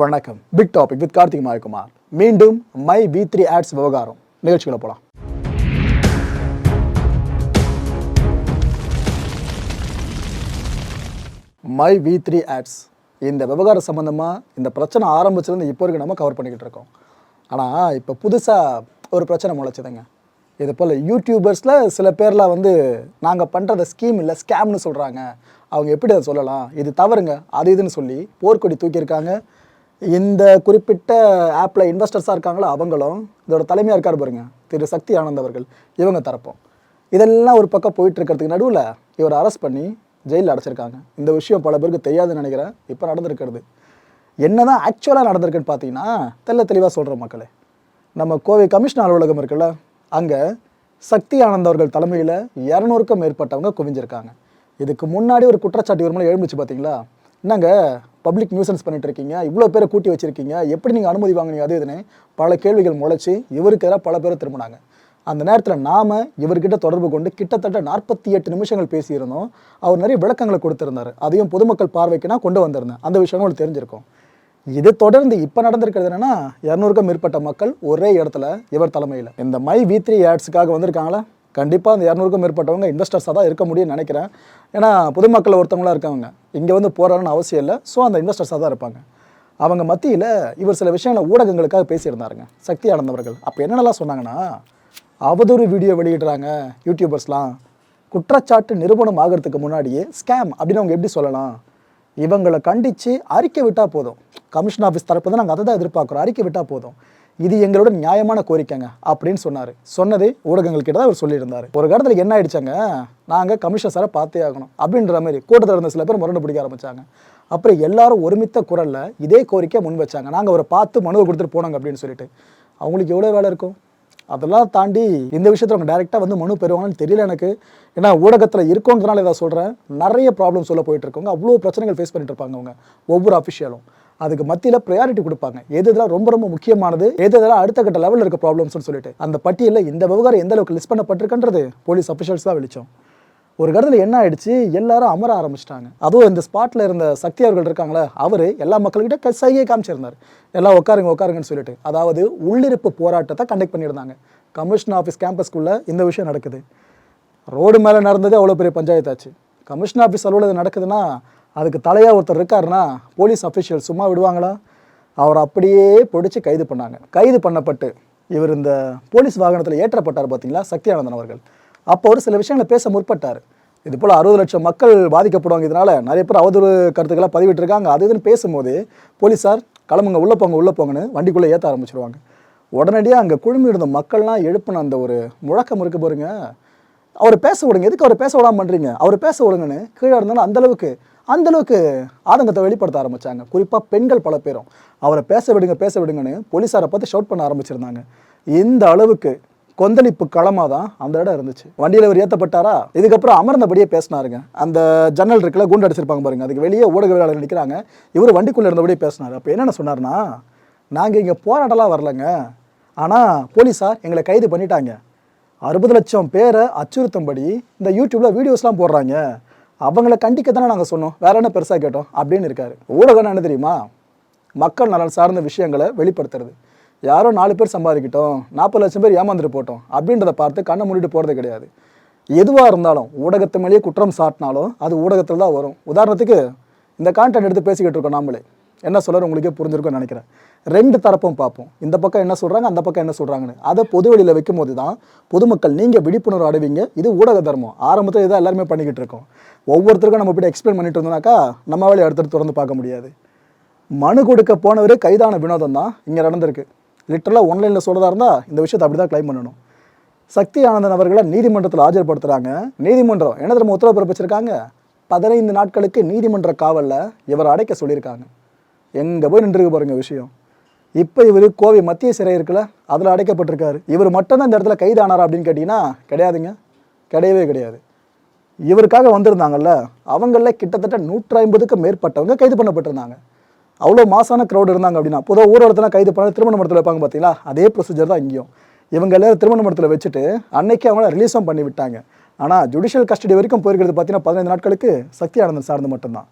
வணக்கம். Big topic with Karthik Mayakumar. மீண்டும் my V three ads விவகாரம். நிகழ்ச்சிகளை போகலாம் மை வி த்ரீ ஆட்ஸ் இந்த விவகாரம் சம்மந்தமாக இந்த பிரச்சனை ஆரம்பிச்சிருந்து இப்போ வரைக்கும் நம்ம கவர் பண்ணிக்கிட்டு இருக்கோம். ஆனால் இப்போ புதுசாக ஒரு பிரச்சனை முளைச்சதுங்க. இது போல் யூடியூபர்ஸில் சில பேர்லாம் வந்து நாங்கள் பண்ணுறத ஸ்கீம் இல்லை ஸ்கேம்னு சொல்கிறாங்க அவங்க எப்படி அதை சொல்லலாம்? இது தவறுங்க. அது இதுன்னு சொல்லி போர்க்கொடி தூக்கியிருக்காங்க. இந்த குறிப்பிட்ட ஆப்பில் இன்வெஸ்டர்ஸாக இருக்காங்களோ அவங்களும் இதோட தலைமையாக இருக்கார் பாருங்க திரு. சக்தி ஆனந்த் அவர்கள் இவங்க தரப்போம். இதெல்லாம் ஒரு பக்கம் போயிட்டு இருக்கிறதுக்கு நடுவில் இவர் அரெஸ்ட் பண்ணி ஜெயிலில் அடைச்சிருக்காங்க. இந்த விஷயம் பல பேருக்கு தெரியாதுன்னு நினைக்கிறேன். இப்போ நடந்திருக்கிறது. என்ன தான் ஆக்சுவலாக நடந்திருக்குன்னு பார்த்தீங்கன்னா தெள்ள தெளிவாக சொல்கிற மக்களே நம்ம கோவை கமிஷனர் அலுவலகம் இருக்குல்ல அங்கே சக்தி ஆனந்த் அவர்கள் தலைமையில் இரநூறுக்கும் மேற்பட்டவங்க குவிஞ்சிருக்காங்க. இதுக்கு முன்னாடி ஒரு குற்றச்சாட்டு ஒரு மேலே எழுந்துச்சு பார்த்தீங்களா? என்னங்க பப்ளிக் நியூசன்ஸ் பண்ணிட்டு இருக்கீங்க இவ்வளோ பேரை கூட்டி வச்சுருக்கீங்க. எப்படி நீங்கள் அனுமதி வாங்குனீங்க? அது இதுன்னு பல கேள்விகள் முளைச்சி இவருக்கு எதிராக பல பேரை திரும்பினாங்க. அந்த நேரத்தில் நாம் இவர்கிட்ட தொடர்பு கொண்டு கிட்டத்தட்ட நாற்பத்தி எட்டு நிமிஷங்கள் பேசியிருந்தோம். அவர் நிறைய விளக்கங்களை கொடுத்துருந்தார். அதையும் பொதுமக்கள் பார்வைக்கு நான் கொண்டு வந்திருந்தேன். அந்த விஷயம் உங்களுக்கு தெரிஞ்சிருக்கும். இது தொடர்ந்து இப்போ நடந்திருக்கிறது என்னென்னா இரநூறுக்கும் மேற்பட்ட மக்கள் ஒரே இடத்துல இவர் தலைமையில். இந்த மை வி த்ரீ ஆட்ஸுக்காக வந்திருக்காங்களா? கண்டிப்பாக அந்த இரநூறுக்கும் மேற்பட்டவங்க இன்வெஸ்டர்ஸாக தான் இருக்க முடியும்னு நினைக்கிறேன். ஏன்னா பொதுமக்கள் ஒருத்தவங்களா இருக்கவங்க. இங்கே வந்து போகிறான்னு அவசியம் இல்லை. ஸோ அந்த இன்வெஸ்டர்ஸாக தான் இருப்பாங்க. அவங்க மத்தியில் இவர் சில விஷயங்களை ஊடகங்களுக்காக பேசியிருந்தாருங்க. சக்தி ஆனந்தவர்கள் அப்போ என்னென்னலாம் சொன்னாங்கன்னா அவதூறு வீடியோ வெளியிடுறாங்க யூடியூபர்ஸ்லாம் குற்றச்சாட்டு நிரூபணம் ஆகிறதுக்கு முன்னாடியே ஸ்கேம் அப்படின்னு அவங்க எப்படி சொல்லலாம்? இவங்களை கண்டித்து அறிக்கை விட்டால் போதும். கமிஷன் ஆஃபீஸ் தரப்பு தான் நாங்கள் அதை தான் எதிர்பார்க்குறோம். அறிக்கை விட்டால் போதும். இது எங்களோட நியாயமான கோரிக்கைங்க அப்படின்னு சொன்னார். சொன்னதே ஊடகங்கள் கிட்ட தான் அவர் சொல்லியிருந்தார். ஒரு காலத்தில் என்ன ஆயிடுச்சாங்க? நாங்கள் கமிஷனர் சாரை பார்த்தே ஆகணும் அப்படின்ற மாதிரி கூட்டத்தில் இருந்த சில பேர் முரண்டு பிடிக்க ஆரம்பித்தாங்க அப்புறம் எல்லாரும் ஒருமித்த குரலில் இதே கோரிக்கை முன் வச்சாங்க. நாங்கள் அவரை பார்த்து மனுவை கொடுத்துட்டு போனாங்க அப்படின்னு சொல்லிட்டு. அவங்களுக்கு எவ்வளோ வேலை இருக்கும்? அதெல்லாம் தாண்டி இந்த விஷயத்தில் அவங்க டைரெக்டாக வந்து மனு பெறுவாங்கன்னு தெரியல எனக்கு. ஏன்னா ஊடகத்தில் இருக்கோங்கிறனால இதை சொல்கிறேன் நிறைய ப்ராப்ளம் சொல்ல போயிட்டு இருக்கவங்க. அவ்வளோ பிரச்சனைகள் ஃபேஸ் பண்ணிட்டு இருப்பாங்க அவங்க. ஒவ்வொரு அஃபிஷியலும் அதுக்கு மத்தியில் ப்ரையாரிட்டி கொடுப்பாங்க. எது இதெல்லாம் ரொம்ப ரொம்ப முக்கியமானது எது இதெல்லாம் அடுத்த கட்ட லெவலில் இருக்க ப்ராப்ளம்ஸ்னு சொல்லிட்டு. அந்த பட்டியலில் இந்த விவகாரம் எந்த அளவுக்கு லிஸ்ட் பண்ணப்பட்டிருக்குன்றது போலீஸ் அஃபிஷியல்ஸ் தான் வெளிச்சம். ஒரு கடத்தில் என்ன ஆயிடுச்சு? எல்லாரும் அமர ஆரம்பிச்சிட்டாங்க. அதுவும் இந்த ஸ்பாட்டில் இருந்த சக்தி அவர்கள் இருக்காங்களே அவர் எல்லா மக்கள்கிட்ட சைகை காமிச்சிருந்தார். எல்லாம் உட்காருங்க உட்காருங்கன்னு சொல்லிட்டு. அதாவது உள்ளிருப்பு போராட்டத்தை கண்டக்ட் பண்ணியிருந்தாங்க. கமிஷன் ஆஃபீஸ் கேம்பஸ்க்குள்ளே இந்த விஷயம் நடக்குது. ரோடு மேலே நடந்தது அவ்வளோ பெரிய பஞ்சாயத்தாச்சு. கமிஷன் ஆஃபீஸ் அலுவலகம் நடக்குதுன்னா அதுக்கு தலையாக ஒருத்தர் இருக்காருன்னா போலீஸ் அஃபிஷியல் சும்மா விடுவாங்களா? அவர் அப்படியே பிடிச்சி கைது பண்ணாங்க. கைது பண்ணப்பட்டு இவர் இந்த போலீஸ் வாகனத்தில் ஏற்றப்பட்டார் பார்த்தீங்களா சக்தியானந்தன் அவர்கள். அப்போ ஒரு சில விஷயங்களை பேச முற்பட்டார். இது போல் அறுபது லட்சம் மக்கள் பாதிக்கப்படுவாங்க இதனால் நிறைய பேர் அவதூறு கருத்துக்களாக பதிவிட்டிருக்காங்க. அது இதுன்னு பேசும்போது போலீஸார் கிளம்புங்க உள்ளே போங்க உள்ளே போங்கன்னு வண்டிக்குள்ளே ஏற்ற ஆரம்பிச்சிருவாங்க. உடனடியாக அங்கே குழுமி இருந்த மக்கள்லாம் எழுப்பின அந்த ஒரு முழக்கம் இருக்கு பாருங்க. அவர் பேச விடுங்க. எதுக்கு அவர் பேச விடாமல் பண்ணுறீங்க அவர் பேச விடுங்கன்னு கீழே இருந்தாலும் அந்த அந்தளவுக்கு அந்த அளவுக்கு ஆதங்கத்தை வெளிப்படுத்த ஆரம்பிச்சாங்க. குறிப்பாக பெண்கள் பல பேரும். அவரை பேச விடுங்க பேச விடுங்கன்னு போலீஸாரை பார்த்து ஷவுட் பண்ண ஆரம்பிச்சிருந்தாங்க. இந்த அளவுக்கு கொந்தளிப்பு களமாக தான் அந்த இடம் இருந்துச்சு. வண்டியில் இவர் ஏற்றப்பட்டாரா இதுக்கப்புறம் அமர்ந்தபடியே பேசினாருங்க. அந்த ஜன்னல் இருக்குல்ல குண்டு அடிச்சிருப்பாங்க பாருங்க. அதுக்கு வெளியே ஊடகவியலாளர் நிற்கிறாங்க இவர் வண்டிக்குள்ளே இருந்தபடியே பேசினார். அப்போ என்னென்ன சொன்னார்னா நாங்கள் இங்கே போராட்டலாம் வரலங்க. ஆனால் போலீஸார் எங்களை கைது பண்ணிட்டாங்க. அறுபது லட்சம் பேரை அச்சுறுத்தும்படி இந்த யூடியூப்பில் வீடியோஸ்லாம் போடுறாங்க. அவங்கள கண்டிக்க தானே நாங்கள் சொன்னோம். வேற என்ன பெருசாக கேட்டோம்? அப்படின்னு இருக்காரு. ஊடகம் என்ன தெரியுமா? மக்கள் நலன் சார்ந்த விஷயங்களை வெளிப்படுத்துறது. யாரோ நாலு பேர் சம்பாதிக்கிட்டோம் நாற்பது லட்சம் பேர் ஏமாந்துட்டு போட்டோம் அப்படின்றத பார்த்து கண்ணை மூடிட்டு போகிறது கிடையாது. எதுவாக இருந்தாலும் ஊடகத்து மேலேயே குற்றம் சாட்டினாலும் அது ஊடகத்தில் தான் வரும். உதாரணத்துக்கு இந்த கான்டென்ட் எடுத்து பேசிக்கிட்டு இருக்கோம் நாமளே. என்ன சொல்கிற உங்களுக்கே புரிஞ்சிருக்கும்னு நினைக்கிறேன். ரெண்டு தரப்பும் பார்ப்போம். இந்த பக்கம் என்ன சொல்கிறாங்க அந்த பக்கம் என்ன சொல்கிறாங்கன்னு அதை பொது வெளியில் வைக்கும்போது தான் பொதுமக்கள் நீங்கள் விழிப்புணர்வு அடைவீங்க. இது ஊடக தர்மம். ஆரம்பத்தில் இதை எல்லாருமே பண்ணிக்கிட்டு இருக்கோம். ஒவ்வொருத்தருக்கும் நம்ம இப்படி எக்ஸ்பிளைன் பண்ணிட்டு இருந்தோம்னாக்கா நம்ம வேலையை அடுத்தடுத்து திறந்து பார்க்க முடியாது. மனு கொடுக்க போனவர் கைதான வினோதம் தான் இங்கே நடந்திருக்கு. லிட்டரலாக ஒன்லைனில் சொல்கிறதா இருந்தால் இந்த விஷயத்தை அப்படி தான் கிளைம் பண்ணணும். சக்தி ஆனந்தன் அவர்களை நீதிமன்றத்தில் ஆஜர்படுத்துகிறாங்க நீதிமன்றம் என்ன தெரியுமா உத்தரவு பிறப்பிச்சிருக்காங்க? பதினைந்து நாட்களுக்கு நீதிமன்ற காவலில் இவரை அடைக்க சொல்லியிருக்காங்க. எங்கே போய் நின்றுருக்கு பாருங்க விஷயம். இப்போ இவர் கோவை மத்திய சிறை இருக்குல்ல அதில் அடைக்கப்பட்டிருக்காரு. இவர் மட்டும்தான் இந்த இடத்துல கைதானாரா அப்படின்னு கேட்டிங்கன்னா கிடையாதுங்க. கிடையவே கிடையாது. இவருக்காக வந்திருந்தாங்கல்ல அவங்களில் கிட்டத்தட்ட நூற்றி ஐம்பதுக்கு மேற்பட்டவங்க கைது பண்ணப்பட்டிருந்தாங்க. அவ்வளோ மாசான க்ரௌட் இருந்தாங்க அப்படின்னா பொதுவாக ஊரடத்தில் கைது பண்ண திருமண மடத்தில் வைப்பாங்க பார்த்தீங்களா அதே ப்ரொசீஜர் தான் இங்கேயும். இவங்க எல்லாரும் திருமண மடத்தில் வச்சுட்டு அன்னைக்கு அவங்கள ரிலீஸும் பண்ணி விட்டாங்க ஆனால் ஜுடிஷியல் கஸ்டடி வரைக்கும் போயிருக்கிறது பார்த்தீங்கன்னா பதினைந்து நாட்களுக்கு சக்தி ஆனந்தன் சார்ந்து மட்டும்தான்.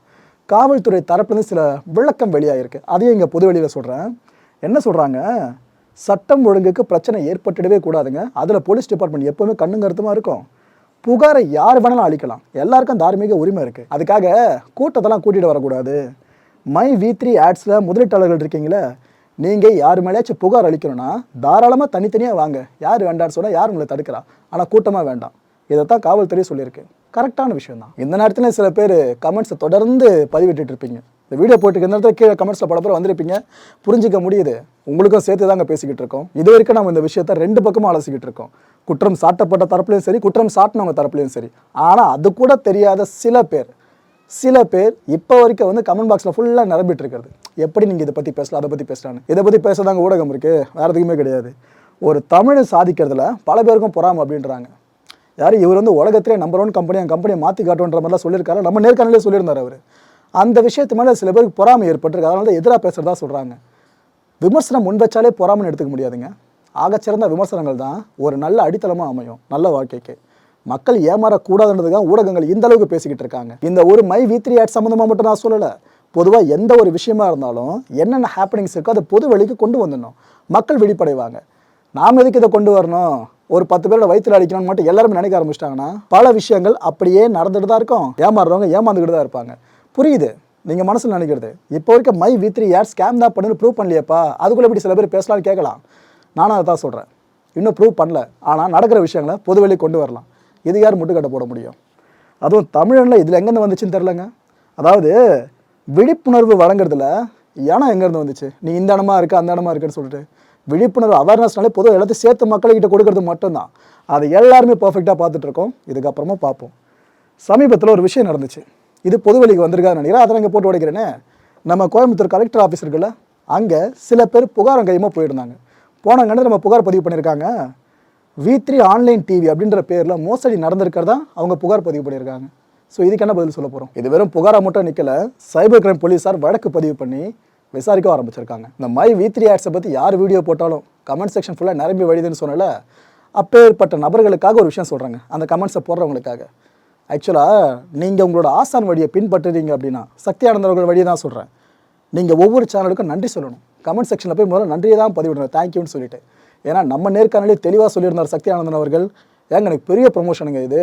காவல்துறை தரப்புலேருந்து சில விளக்கம் வெளியாகிருக்கு அதையும் இங்கே பொது வெளியில் சொல்கிறேன் என்ன சொல்கிறாங்க சட்டம் ஒழுங்குக்கு பிரச்சனை ஏற்பட்டுடவே கூடாதுங்க. அதில் போலீஸ் டிபார்ட்மெண்ட் எப்போவுமே கண்ணும் இருக்கும். புகாரை யார் வேணாலும் அழிக்கலாம் எல்லாருக்கும் தார்மீக உரிமை இருக்குது அதுக்காக கூட்டத்தெல்லாம் கூட்டிகிட்டு வரக்கூடாது. மை வி த்ரீ ஆட்ஸில் முதலீட்டாளர்கள் இருக்கீங்களே நீங்கள் யார் மேலேயாச்சும் புகார் அளிக்கணும்னா தாராளமாக தனித்தனியாக வாங்க. யார் வேண்டான்னு சொன்னால் யார் உங்களை தடுக்கிறா? ஆனால் கூட்டமாக வேண்டாம். இதைத்தான் காவல்துறை சொல்லியிருக்கு. கரெக்டான விஷயம் தான் இந்த நேரத்தில் சில பேர் கமெண்ட்ஸை தொடர்ந்து பதிவிட்டு இருப்பீங்க இந்த வீடியோ போட்டுக்க இந்த நேரத்தில் கீழே கமெண்ட்ஸில் பல பேர் வந்திருப்பீங்க. புரிஞ்சிக்க முடியுது. உங்களுக்கும் சேர்த்து தாங்க பேசிக்கிட்டு இருக்கோம். இது வரைக்கும் நம்ம இந்த விஷயத்த ரெண்டு பக்கமும் அலசிக்கிட்டு இருக்கோம். குற்றம் சாட்டப்பட்ட தரப்புலையும் சரி குற்றம் சாட்டினவங்க தரப்புலையும் சரி. ஆனால் அது கூட தெரியாத சில பேர் சில பேர் இப்போ வரைக்கும் வந்து கமெண்ட் பாக்ஸில் ஃபுல்லாக நிரம்பிட்டு இருக்கிறது எப்படி நீங்கள் இதை பற்றி பேசலாம் அதை பற்றி பேசலான்னு இதை பற்றி பேசதாங்க ஊடகம் இருக்குது வேறு எதுக்குமே கிடையாது. ஒரு தமிழை சாதிக்கிறதுல பல பேருக்கும் பொறாமை அப்படின்றாங்க. யார்? இவர் வந்து உலகத்திலே நம்பர் ஒன் கம்பெனி என் கம்பெனியை மாற்றி காட்டுன்ற மாதிரிலாம் சொல்லியிருக்காரு. நம்ம நேர்காணலே சொல்லியிருந்தார் அவர். அந்த விஷயத்து மேலே சில பேருக்கு பொறாமை ஏற்பட்டிருக்கு. அதனால தான் எதிராக பேசுகிறதா சொல்கிறாங்க விமர்சனம் முன் வச்சாலே பொறாமன்னு எடுத்துக்க முடியாதுங்க. ஆகச்சிறந்த விமர்சனங்கள் தான் ஒரு நல்ல அடித்தளமாக அமையும். நல்ல வாழ்க்கைக்கு. மக்கள் ஏமாறக்கூடாதுன்றதுக்காக ஊடகங்கள் இந்த அளவுக்கு பேசிக்கிட்டு இருக்காங்க. இந்த ஒரு மை வி த்ரீ ஆட் சம்மந்தமாக மட்டும் நான் சொல்லலை. பொதுவாக எந்த ஒரு விஷயமா இருந்தாலும் என்னென்ன ஹேப்பனிங்ஸ் இருக்கோ அதை பொது வெளிக்கு கொண்டு வந்துடணும். மக்கள் விழிப்படைவாங்க. நாம் எதுக்கு இதை கொண்டு வரணும்? ஒரு பத்து பேரோட வயிற்றுல அடிக்கணும்னு மட்டும் எல்லாருமே நினைக்க ஆரம்பிச்சிட்டாங்கன்னா பல விஷயங்கள் அப்படியே நடந்துட்டு தான் இருக்கும். ஏமாறுறவங்க ஏமாந்துக்கிட்டு தான் இருப்பாங்க. புரியுது? நீங்கள் மனசில் நினைக்கிறது. இப்போ வரைக்கும் மை வி த்ரீ யார் ஸ்கேம் தான் பண்ணுன்னு ப்ரூவ் பண்ணலையப்பா? அதுக்குள்ளே இப்படி சில பேர் பேசலாம்னு கேட்கலாம். நானும் அதை தான் சொல்கிறேன் இன்னும் ப்ரூவ் பண்ணல. ஆனால் நடக்கிற விஷயங்களை பொதுவெளி கொண்டு வரலாம். இது யார் முட்டுக்கட்டை போட முடியும்? அதுவும் தமிழனில் இதில் எங்கேருந்து வந்துச்சுன்னு தெரிலங்க அதாவது விழிப்புணர்வு வழங்குறதுல ஏன்னா எங்கேருந்து வந்துச்சு? நீ இந்த இடமா இருக்க அந்த இடமா இருக்குன்னு சொல்லிட்டு. விழிப்புணர்வு அவேர்னஸ்னாலே பொதுவாக எல்லாத்தையும் சேர்த்து மக்கள்கிட்ட கொடுக்கறது மட்டும்தான். அதை எல்லாருமே பர்ஃபெக்டாக பார்த்துட்ருக்கோம் இதுக்கப்புறமா பார்ப்போம். சமீபத்தில் ஒரு விஷயம் நடந்துச்சு. இது பொதுவெளிக்கு வந்திருக்காதுன்னு நினைக்கிறேன். அதை இங்கே போட்டு உடைக்கிறேனே. நம்ம கோயம்புத்தூர் கலெக்டர் ஆஃபீஸ் இருக்குல்ல அங்கே சில பேர் புகாரம் கையமாக போயிருந்தாங்க. போனாங்கன்னு நம்ம புகார் பதிவு பண்ணியிருக்காங்க. வி த்ரீ ஆன்லைன் டிவி அப்படின்ற பேரில் மோசடி நடந்திருக்கிறதா அவங்க புகார் பதிவு பண்ணியிருக்காங்க. ஸோ இதுக்கு என்ன பதில் சொல்ல போகிறோம் இது வெறும் புகாராக மட்டும் நிற்கலை சைபர் கிரைம் போலீஸார் வழக்கு பதிவு பண்ணி விசாரிக்க ஆரம்பிச்சிருக்காங்க. இந்த மை வி த்ரீ ஆட்ஸை பற்றி யார் வீடியோ போட்டாலும் கமெண்ட் செக்ஷன் ஃபுல்லாக நிரம்பி வழிதுன்னு சொன்னல அப்பேற்பட்ட நபர்களுக்காக ஒரு விஷயம் சொல்கிறாங்க அந்த கமெண்ட்ஸை போடுறவங்களுக்காக. ஆக்சுவலாக நீங்கள் உங்களோட ஆசான் வழியை பின்பற்றுறீங்க அப்படின்னா சக்தி ஆனந்தவர்கள் வழியை தான் சொல்கிறேன் நீங்கள் ஒவ்வொரு சேனலுக்கும் நன்றி சொல்லணும். கமெண்ட் செக்ஷனில் போய் முதல்ல நன்றியை தான் பதிவிடணும். தேங்க்யூன்னு சொல்லிட்டு. ஏன்னா நம்ம நேர்காணலே தெளிவாக சொல்லியிருந்தார் சக்தி ஆனந்தன் அவர்கள். ஏங்க எனக்கு பெரிய ப்ரொமோஷனுங்க இது.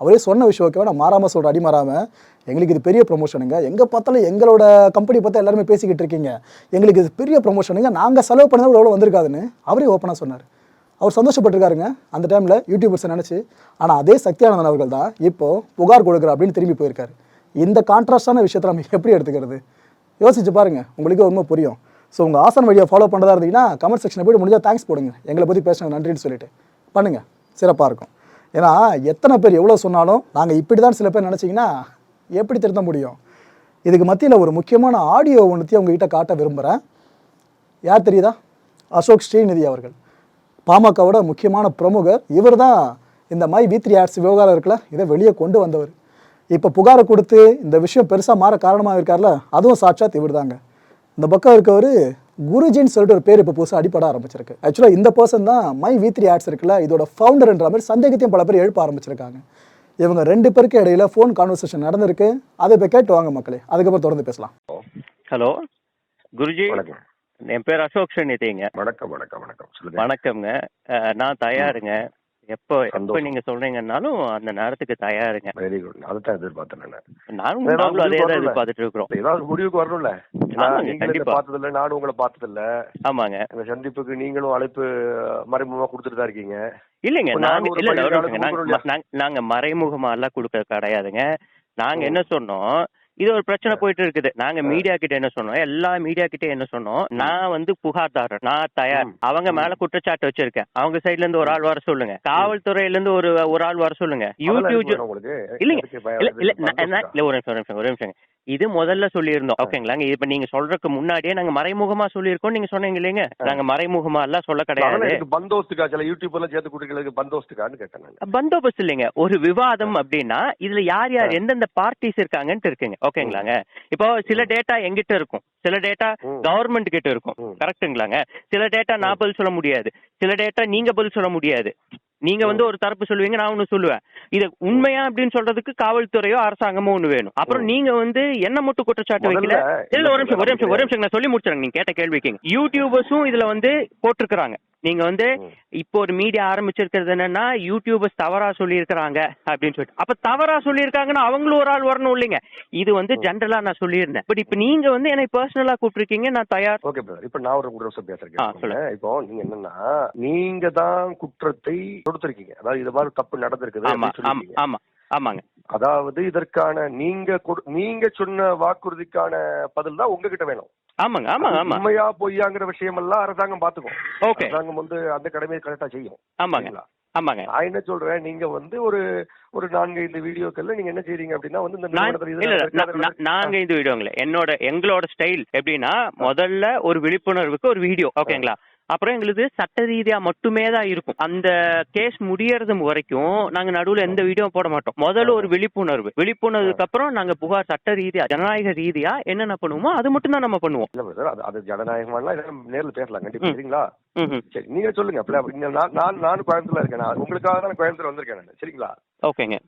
அவரே சொன்ன விஷயம் ஓகேவா நான் மாறாமல் சொல்கிறேன் அடி மாறாமல் எங்களுக்கு இது பெரிய ப்ரொமோஷனுங்க எங்கே பார்த்தாலும் எங்களோட கம்பெனி பார்த்தா எல்லாருமே பேசிக்கிட்டு இருக்கீங்க. எங்களுக்கு இது பெரிய ப்ரொமோஷனுங்க நாங்கள் செலவு பண்ணது எவ்வளோ வந்திருக்காதுன்னு அவரே ஓப்பனாக சொன்னார். அவர் சந்தோஷப்பட்டிருக்காருங்க. அந்த டைமில் யூடியூபர்ஸை நினச்சி ஆனால் அதே சக்தியானந்தன் அவர்கள் தான் இப்போது புகார் கொடுக்குற அப்படின்னு திரும்பி போயிருக்காரு. இந்த கான்ட்ராஸ்டான விஷயத்தை நம்ம எப்படி எடுத்துக்கிறது? யோசிச்சு பாருங்கள் உங்களுக்கே உண்மை புரியும். ஸோ உங்கள் ஆசன் வழியை ஃபாலோ பண்ணுறதா இருந்தீங்கன்னா கமெண்ட் செக்ஷனை போய்ட்டு முடிஞ்சால் தேங்க்ஸ் போடுங்க. எங்களை பற்றி பேசுங்க நன்றின்னு சொல்லிட்டு. பண்ணுங்கள் சிறப்பாக இருக்கும். ஏன்னா எத்தனை பேர் எவ்வளோ சொன்னாலும் நாங்கள் இப்படி தான் சில பேர் நினச்சிங்கன்னா எப்படி திருத்த முடியும்? இதுக்கு மத்தியில் ஒரு முக்கியமான ஆடியோ ஒன்றுத்தையும் உங்ககிட்ட காட்ட விரும்புகிறேன் யார் தெரியுதா? அசோக் ஸ்ரீநிதி அவர்கள். பாமகவோட முக்கியமான பிரமுகர். இவர் தான் இந்த மை வி த்ரீ ஆட்ஸ் விவகாரம் இருக்குல்ல இதை வெளியே கொண்டு வந்தவர். இப்போ புகாரை கொடுத்து இந்த விஷயம் பெருசாக மாற காரணமாக இருக்கார்ல அதுவும் சாட்சாத் இவர் தாங்க இந்த பக்கம் இருக்கவர் குருஜின்னு சொல்லிட்டு ஒரு பேர் இப்போ புதுசாக அடிப்பட ஆரம்பிச்சிருக்கு. ஆக்சுவலாக இந்த பர்சன் தான் மை வி த்ரீ ஆட்ஸ் இருக்குல்ல இதோட ஃபவுண்டர்ன்ற மாதிரி சந்தேகத்தையும் பல பேர் எழுப்ப ஆரம்பிச்சிருக்காங்க. இவங்க ரெண்டு பேருக்கு இடையில ஃபோன் கான்வர்சேஷன் நடந்திருக்கு. அதை இப்போ கேட்டு வாங்க மக்களே அதுக்கப்புறம் தொடர்ந்து பேசலாம். ஹலோ குருஜி வணக்கம். என் பேர் அசோக் சன்னிதிங்க வணக்கம் வணக்கம் வணக்கம். சொல்லுங்க. வணக்கம்ங்க. நான் தயாருங்க. எப்போ எப்போ. நீங்க சொல்றீங்கன்னாலும் அந்த நேரத்துக்கு தயாருங்க. வெரி குட் அதுதான் எதிர்பார்த்தேன் நான். நானும் நாங்களும் அதே தான். எதிர்பார்த்துட்டு இருக்கிறோம் ஏதாவது முடிவுக்கு வரணும்ல? கண்டிப்பா. பார்த்தது இல்ல நானும் உங்களை பார்த்தது இல்ல ஆமாங்க. இந்த சந்திப்புக்கு நீங்களும் அழைப்பு மறைமுகமா கொடுத்துட்டு தான் இருக்கீங்க. இல்லைங்க நாங்க இல்ல நாங்க மறைமுகமா எல்லாம் கொடுக்க கிடையாதுங்க. நாங்க. என்ன சொன்னோம்? இது ஒரு பிரச்சனை போயிட்டு இருக்குது நாங்க மீடியா கிட்ட என்ன சொன்னோம்? எல்லா மீடியா கிட்ட என்ன சொன்னோம்? நான் வந்து புகார்தாரர். நான் தயார். அவங்க மேல குற்றச்சாட்டு வச்சிருக்கேன். அவங்க சைடுல இருந்து ஒரு ஆள் வர சொல்லுங்க. காவல்துறையில இருந்து ஒரு ஒரு ஆள் வர சொல்லுங்க. யூடியூப் இல்லைங்க? இல்ல ஒரு நிமிஷம் ஒரு நிமிஷம் ஒரு நிமிஷம் இது முதல்ல சொல்லியிருந்தோம். ஓகேங்களாங்க இப்ப நீங்க சொல்றதுக்கு முன்னாடியே நாங்க மறைமுகமா சொல்லியிருக்கோம் நீங்க சொன்னீங்க இல்லைங்க? நாங்க மறைமுகமா எல்லாம் சொல்ல கிடையாது. பந்தோஸ்துக்கா சில யூடியூப் எல்லாம் சேர்த்து கொடுக்கறதுக்கு பந்தோஸ்துக்கான்னு கேட்டேன் நான். பந்தோபஸ்து இல்லைங்க. ஒரு விவாதம் அப்படின்னா இதுல யார் யார் எந்தெந்த பார்ட்டிஸ் இருக்காங்கன்ட்டு இருக்குங்க. ஓகேங்களாங்க? இப்போ சில டேட்டா எங்கிட்ட இருக்கும். சில டேட்டா. கவர்மெண்ட் கிட்ட இருக்கும். ம். கரெக்ட்டுங்களாங்க சில டேட்டா நான் பதில் சொல்ல முடியாது. சில டேட்டா நீங்க பதில் சொல்ல முடியாது. நீங்க வந்து ஒரு தரப்பு சொல்லுவீங்க நான் ஒண்ணு சொல்லுவேன். இது உண்மையா அப்படின்னு சொல்றதுக்கு காவல்துறையோ அரசாங்கமோ ஒண்ணு வேணும். அப்புறம் நீங்க வந்து என்ன மட்டும் குற்றச்சாட்டு வைக்கல? இல்ல ஒரு நிமிஷம் ஒரு நிமிஷம் ஒரு நிமிஷம் நான் சொல்லி முடிச்சிடுறேன். நீங்க கேட்ட கேள்விக்கு யூடியூபர்ஸும் இதுல வந்து போட்டிருக்கிறாங்க. நீங்க வந்து இப்போ ஒரு மீடியா ஆரம்பிச்சிருக்கிறது என்னன்னா யூடியூபர்ஸ் தவறா சொல்லியிருக்கிறாங்க அப்படின்னு சொல்லிட்டு. அப்ப தவறா சொல்லியிருக்காங்கன்னா அவங்களும் ஒரு ஆள் வரணும் இல்லைங்க. இது வந்து ஜென்ரலா நான் சொல்லியிருந்தேன். பட் இப்ப நீங்க வந்து என்னை பர்சனலா கூப்பிட்டுருக்கீங்க நான் தயார். ஓகே இப்ப நான் ஒரு நிமிஷம் பேசுறேன். இப்போ நீங்க என்னன்னா நீங்க தான் குற்றத்தை கொடுத்திருக்கீங்க அதாவது இது மாதிரி தப்பு நடந்திருக்குது ஆமா. ஆமா. ஆமாங்க. அதாவது இதற்கான நீங்க நீங்க சொன்ன வாக்குறுதிக்கான பதில் தான் உங்ககிட்ட வேணும். ஆமாங்க ஆமாங்க ஆமா உண்மையா பொய்யாங்கிற விஷயம் எல்லாம் அரசாங்கம் பாத்துக்கும் ஓகே. அரசாங்கம் வந்து அந்த கடமையை கரெக்டா செய்யும். ஆமாங்க? ஆமாங்க. நான் என்ன சொல்றேன் நீங்க வந்து ஒரு ஒரு நான்கு ஐந்து வீடியோக்கள்ல நீங்க என்ன செய்றீங்க அப்படின்னா வந்து இந்த நான் நிறுவனத்துல இது இல்ல இல்ல, நடக்குது, நா- அது நா- நடக்குது. நாங்க இந்த வீடியோங்கள. என்னோட எங்களோட ஸ்டைல் எப்படின்னா முதல்ல ஒரு விழிப்புணர்வுக்கு ஒரு வீடியோ ஓகேங்களா? அப்புறம் எங்களுக்கு சட்ட ரீதியா மட்டுமே தான் இருக்கும். அந்த கேஸ் முடியறது வரைக்கும் நாங்க நடுவுல எந்த வீடியோ போட மாட்டோம். முதல்ல ஒரு விழிப்புணர்வு. விழிப்புணர்வுக்கு அப்புறம் நாங்க புகார் சட்ட ரீதியா ஜனநாயக ரீதியா என்னென்ன பண்ணுவோமோ அது மட்டும் தான் நம்ம பண்ணுவோம். இல்ல அது அது இதெல்லாம் நேர்ல பேசலாம். கண்டிப்பா. சரிங்களா. சரி நீங்க சொல்லுங்க. நான் நான் நான் கோயம்புத்தூர்ல இருக்கேன். உங்களுக்காக தான் கோயம்புத்தூர் வந்திருக்கேன் சரிங்களா? ஓகேங்க.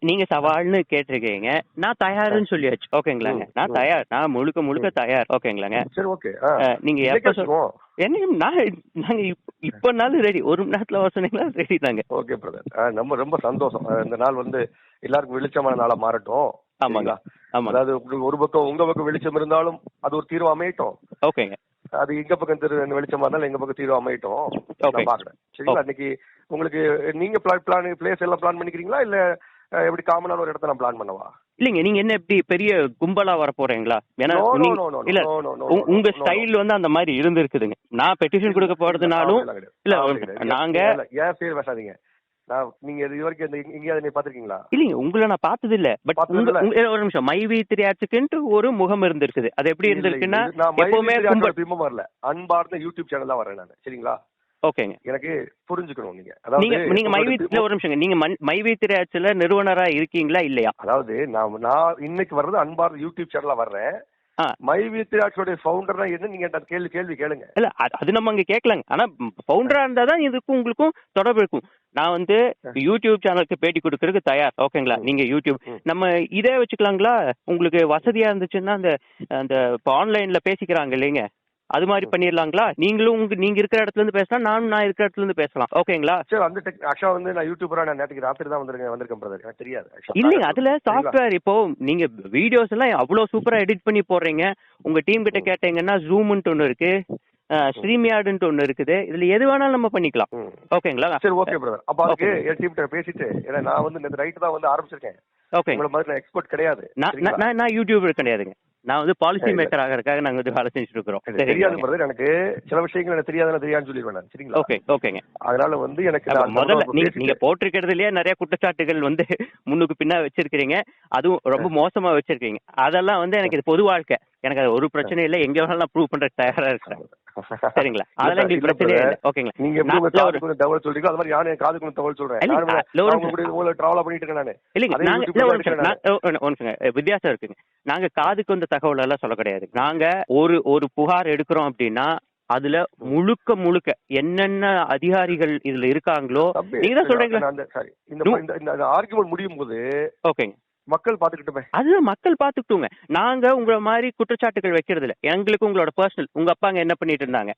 நீங்க சவால்னு கேட்டிருக்கீங்க. நான் தயாருன்னு சொல்லியாச்சு. ஓகேங்களாங்க. நான். தயார். நான் முழுக்க முழுக்க தயார். ஓகேங்களாங்க. சரி ஓகே. அஹ், நீங்க எப்ப என்ன நான் நாங்க இப்ப- இப்பனாலும் ரெடி ஒரு மணி நேரத்துல வர சொன்னீங்களா ரெடி தாங்க. ஓகே பிரதர் நம்ம ரொம்ப சந்தோஷம். இந்த நாள் வந்து எல்லாருக்கும் வெளிச்சமான நாளா மாறட்டும். ஆமாங்க? ஆமாங்க. அதாவது ஒரு பக்கம் உங்க பக்கம் வெளிச்சம் இருந்தாலும் அது ஒரு தீர்வு அமையட்டும். ஓகேங்க. அது எங்க பக்கம் திரு வெளிச்சமா இருந்தாலும் எங்க பக்கம் தீர்வு அமையட்டும். நான் பாக்குறேன் சரிங்களா? இன்னைக்கு உங்களுக்கு நீங்க பிளான் பிளான் பிளேஸ் எல்லாம் பிளான் பண்ணிக்கிறீங்களா? இல்ல எப்படி காமனான ஒரு இடத்த நான் பிளான் பண்ணவா? இல்லைங்க நீங்க என்ன எப்படி பெரிய கும்பலா வர போறீங்களா? ஏன்னா இல்ல உங்க. ஸ்டைல் வந்து அந்த மாதிரி இருந்திருக்குதுங்க. நான் பெட்டிஷன் கொடுக்க போறதுனாலும் இல்ல. நாங்க- ஏன் பேர் பேசாதீங்க. நீங்க இது வரைக்கும் இந்த எங்கேயாவது நீ பாத்திருக்கீங்களா இல்லைங்க உங்களை நான் பார்த்தது இல்ல பட் ஒரு நிமிஷம். மைவி திரியாச்சுக்குன்ட்டு ஒரு முகம் இருந்திருக்குது. அது எப்படி இருந்திருக்குன்னா எப்பவுமே பிம்பம் வரல. அன்பார்ந்த யூடியூப் சேனல் தான் வரேன் நான். சரிங்களா? ஓகேங்க. எனக்கு புரிஞ்சுக்கணும் நீங்க. நீங்க அதாவது நீங்க மைவி உங்களோட இல்ல ஒரு நிமிஷம் நீங்க மன்- மைவி திரையாச்சுல நிறுவனரா இருக்கீங்களா இல்லையா? அதாவது நான் நான் இன்னைக்கு வர்றது அன்பார்ந்த யூடியூப் சேனல்ல வர்றேன். ஆ. மை வித்ராட்சோடைய ஃபவுண்டர் தான் என்ன நீங்க அந்த கேள்வி கேள்வி கேளுங்க. இல்ல அது- நம்ம அங்க கேட்கலாங்க ஆனா பவுண்டரா இருந்தா தான் இதுக்கும் உங்களுக்கும் தொடர்பு இருக்கும். நான் வந்து யூடியூப் சேனலுக்கு பேட்டி கொடுக்கறதுக்கு தயார். ஓகேங்களா? நீங்க யூடியூப். நம்ம இதே வச்சுக்கலாங்களா? உங்களுக்கு வசதியா இருந்துச்சுன்னா அந்த அந்த இப்போ ஆன்லைன்ல பேசிக்கிறாங்க இல்லைங்க. அது மாதிரி பண்ணிடலாங்களா? நீங்களும் உங்க நீங்க இருக்கிற இடத்துல இருந்து பேசலாம் நானும் நான் இருக்கிற இடத்துல இருந்து பேசலாம். ஓகேங்களா? சரி அந்த டெக் ஆக்சுவலா வந்து நான் யூடியூபரா நான் நேற்றுக்கு ராத்திரி தான் வந்திருக்கேன் வந்திருக்கேன் பிரதர் எனக்கு தெரியாது. இல்லைங்க அதுல? சாஃப்ட்வேர் இப்போ நீங்க வீடியோஸ் எல்லாம் அவ்வளவு சூப்பரா எடிட் பண்ணி போடுறீங்க. உங்க டீம் கிட்ட கேட்டீங்கன்னா ஜூம்ன்ட்டு ஒன்னு இருக்கு. ஸ்ட்ரீமியார்டுன்ட்டு ஒன்னு இருக்குது. இதுல எது வேணாலும் நம்ம பண்ணிக்கலாம். ஓகேங்களா? சரி ஓகே பிரதர் அப்ப அதுக்கு. என் டீம் பேசிட்டு ஏன்னா நான் வந்து இந்த ரைட் தான் வந்து ஆரம்பிச்சிருக்கேன். ஓகே உங்களை மாதிரி நான் எக்ஸ்பர்ட் கிடையாது. நான்? நான் நான் யூடியூபர் கிடையாதுங்க. நான் வந்து பாலிசி மேக்கர் ஆகிறதுக்காக நாங்க வந்து வேலை செஞ்சுட்டு இருக்கிறோம். தெரியாது பிரதர் எனக்கு சில விஷயங்கள் எனக்கு தெரியாதுன்னு தெரியாதுன்னு சொல்லிடுவேன் சரிங்களா? ஓகே ஓகேங்க அதனால வந்து எனக்கு முதல்ல நீங்க நீங்க போட்டிருக்கிறதுலயே நிறைய குற்றச்சாட்டுகள் வந்து முன்னுக்கு பின்னா வச்சிருக்கீங்க அதுவும் ரொம்ப மோசமா வச்சிருக்கீங்க. அதெல்லாம் வந்து எனக்கு இது பொது வாழ்க்கை. எனக்கு அது ஒரு பிரச்சனை இல்லை. எங்க வேணாலும் நான் ப்ரூவ் பண்றதுக்கு தயாரா இருக்கிறேன். சரிங்களா? அதெல்லாம் எங்களுக்கு பிரச்சனையே brother. இல்லை. ஓகேங்களா நீங்க எப்படி உங்க தகவல் சொல்றீங்களோ அது மாதிரி என் காதுக்கு தகவல் சொல்றேன். டிராவலா பண்ணிட்டு இருக்கேன் நானு. இல்லைங்க நாங்க அஹ் வித்தியாசம் இருக்குங்க. நாங்க காதுக்கு வந்த தகவல் எல்லாம் சொல்ல கிடையாது. நாங்க ஒரு ஒரு புகார் எடுக்கிறோம் அப்படின்னா அதுல முழுக்க முழுக்க என்னென்ன அதிகாரிகள் இதுல இருக்காங்களோ நீங்க தான் இந்த- இந்த ஆர்குமெண்ட் முடியும் போது ஓகேங்க. மக்கள் பாத்துக்கிட்டுமே அதுதான் மக்கள் பாத்துக்கிட்டுங்க நாங்க உங்கள மாதிரி குற்றச்சாட்டுகள் வைக்கிறது இல்ல எங்களுக்கு உங்களோட பர்சனல் உங்க அப்பாங்க என்ன பண்ணிட்டு இருந்தாங்க?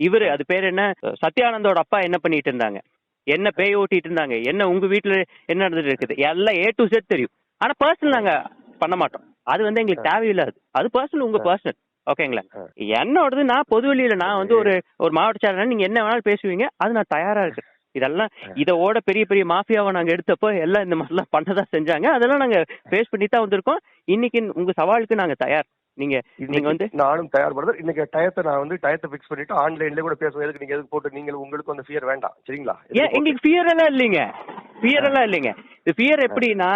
இவரு அது பேர் என்ன? சத்யானந்தோட அப்பா என்ன பண்ணிட்டு இருந்தாங்க? என்ன பேய் ஓட்டிட்டு இருந்தாங்க? என்ன உங்க வீட்டுல என்ன நடந்துட்டு இருக்குது? எல்லாம் ஏ டு செட் தெரியும். ஆனா பர்சனல் நாங்க பண்ண மாட்டோம். அது வந்து எங்களுக்கு தேவையில்லாது அது. பர்சனல் உங்க பர்சனல் ஓகேங்களா? என்னோடது நான் பொது வெளியில நான் வந்து ஒரு ஒரு மாவட்ட சேனல் நீங்க என்ன வேணாலும் பேசுவீங்க. அது நான் தயாரா இருக்கேன். இதெல்லாம் இதோட பெரிய பெரிய மாஃபியாவை நாங்க எடுத்தப்போ எல்லாம் இந்த மாதிரிலாம் பண்ணதான் செஞ்சாங்க. அதெல்லாம் நாங்க ஃபேஸ் பண்ணி தான் வந்திருக்கோம். இன்னைக்கு உங்க சவாலுக்கு நாங்க தயார். நீங்க நீங்க வந்து நானும் தயார் பிரதர் இன்னைக்கு டயத்தை நான் வந்து டயத்தை ஃபிக்ஸ் பண்ணிட்டு ஆன்லைன்ல கூட பேசுவேன். எதுக்கு நீங்க எதுக்கு போட்டு நீங்க உங்களுக்கு அந்த ஃபியர் வேண்டாம். சரிங்களா? ஏன் எங்களுக்கு ஃபியர் எல்லாம் இல்லைங்க. ஃபியர் எல்லாம் இல்லைங்க. இது ஃபியர் எப்படின்னா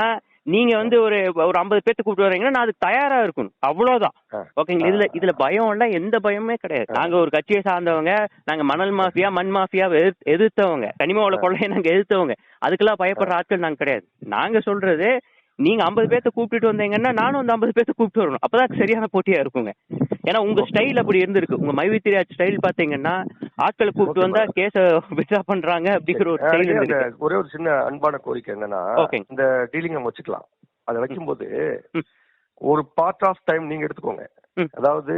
நீங்க வந்து ஒரு ஒரு ஐம்பது பேர்த்து கூப்பிட்டு வரீங்கன்னா நான் அதுக்கு தயாரா இருக்கணும். அவ்வளவுதான். ஓகேங்களா? இதுல இதுல பயம் எல்லாம் எந்த பயமே கிடையாது. நாங்க ஒரு கட்சியை சார்ந்தவங்க நாங்க மணல் மாஃபியா மண் மாஃபியா எதிர்த்தவங்க. கனிம வள கொள்ளையை நாங்க எதிர்த்தவங்க. அதுக்கெல்லாம் பயப்படுற ஆட்கள் நாங்க கிடையாது. நாங்க சொல்றது நீங்க ஐம்பது பேர்த்த கூப்பிட்டுட்டு வந்தீங்கன்னா நானும் அந்த ஐம்பது பேர்த்த கூப்பிட்டு வரணும். அப்பதான் சரியான போட்டியா இருக்குங்க. ஏன்னா உங்க ஸ்டைல் அப்படி இருந்திருக்கு. உங்க மைவித்திரியா ஸ்டைல் பாத்தீங்கன்னா ஆட்களை கூப்பிட்டு வந்தா கேஸ வித்ரா பண்றாங்க அப்படிங்கிற ஒரு ஸ்டைல் ஒரே ஒரு சின்ன அன்பான கோரிக்கை என்னன்னா. இந்த டீலிங் நம்ம வச்சுக்கலாம். அதை வைக்கும்போது. ஒரு பார்ட் ஆஃப் டைம் நீங்க எடுத்துக்கோங்க. அதாவது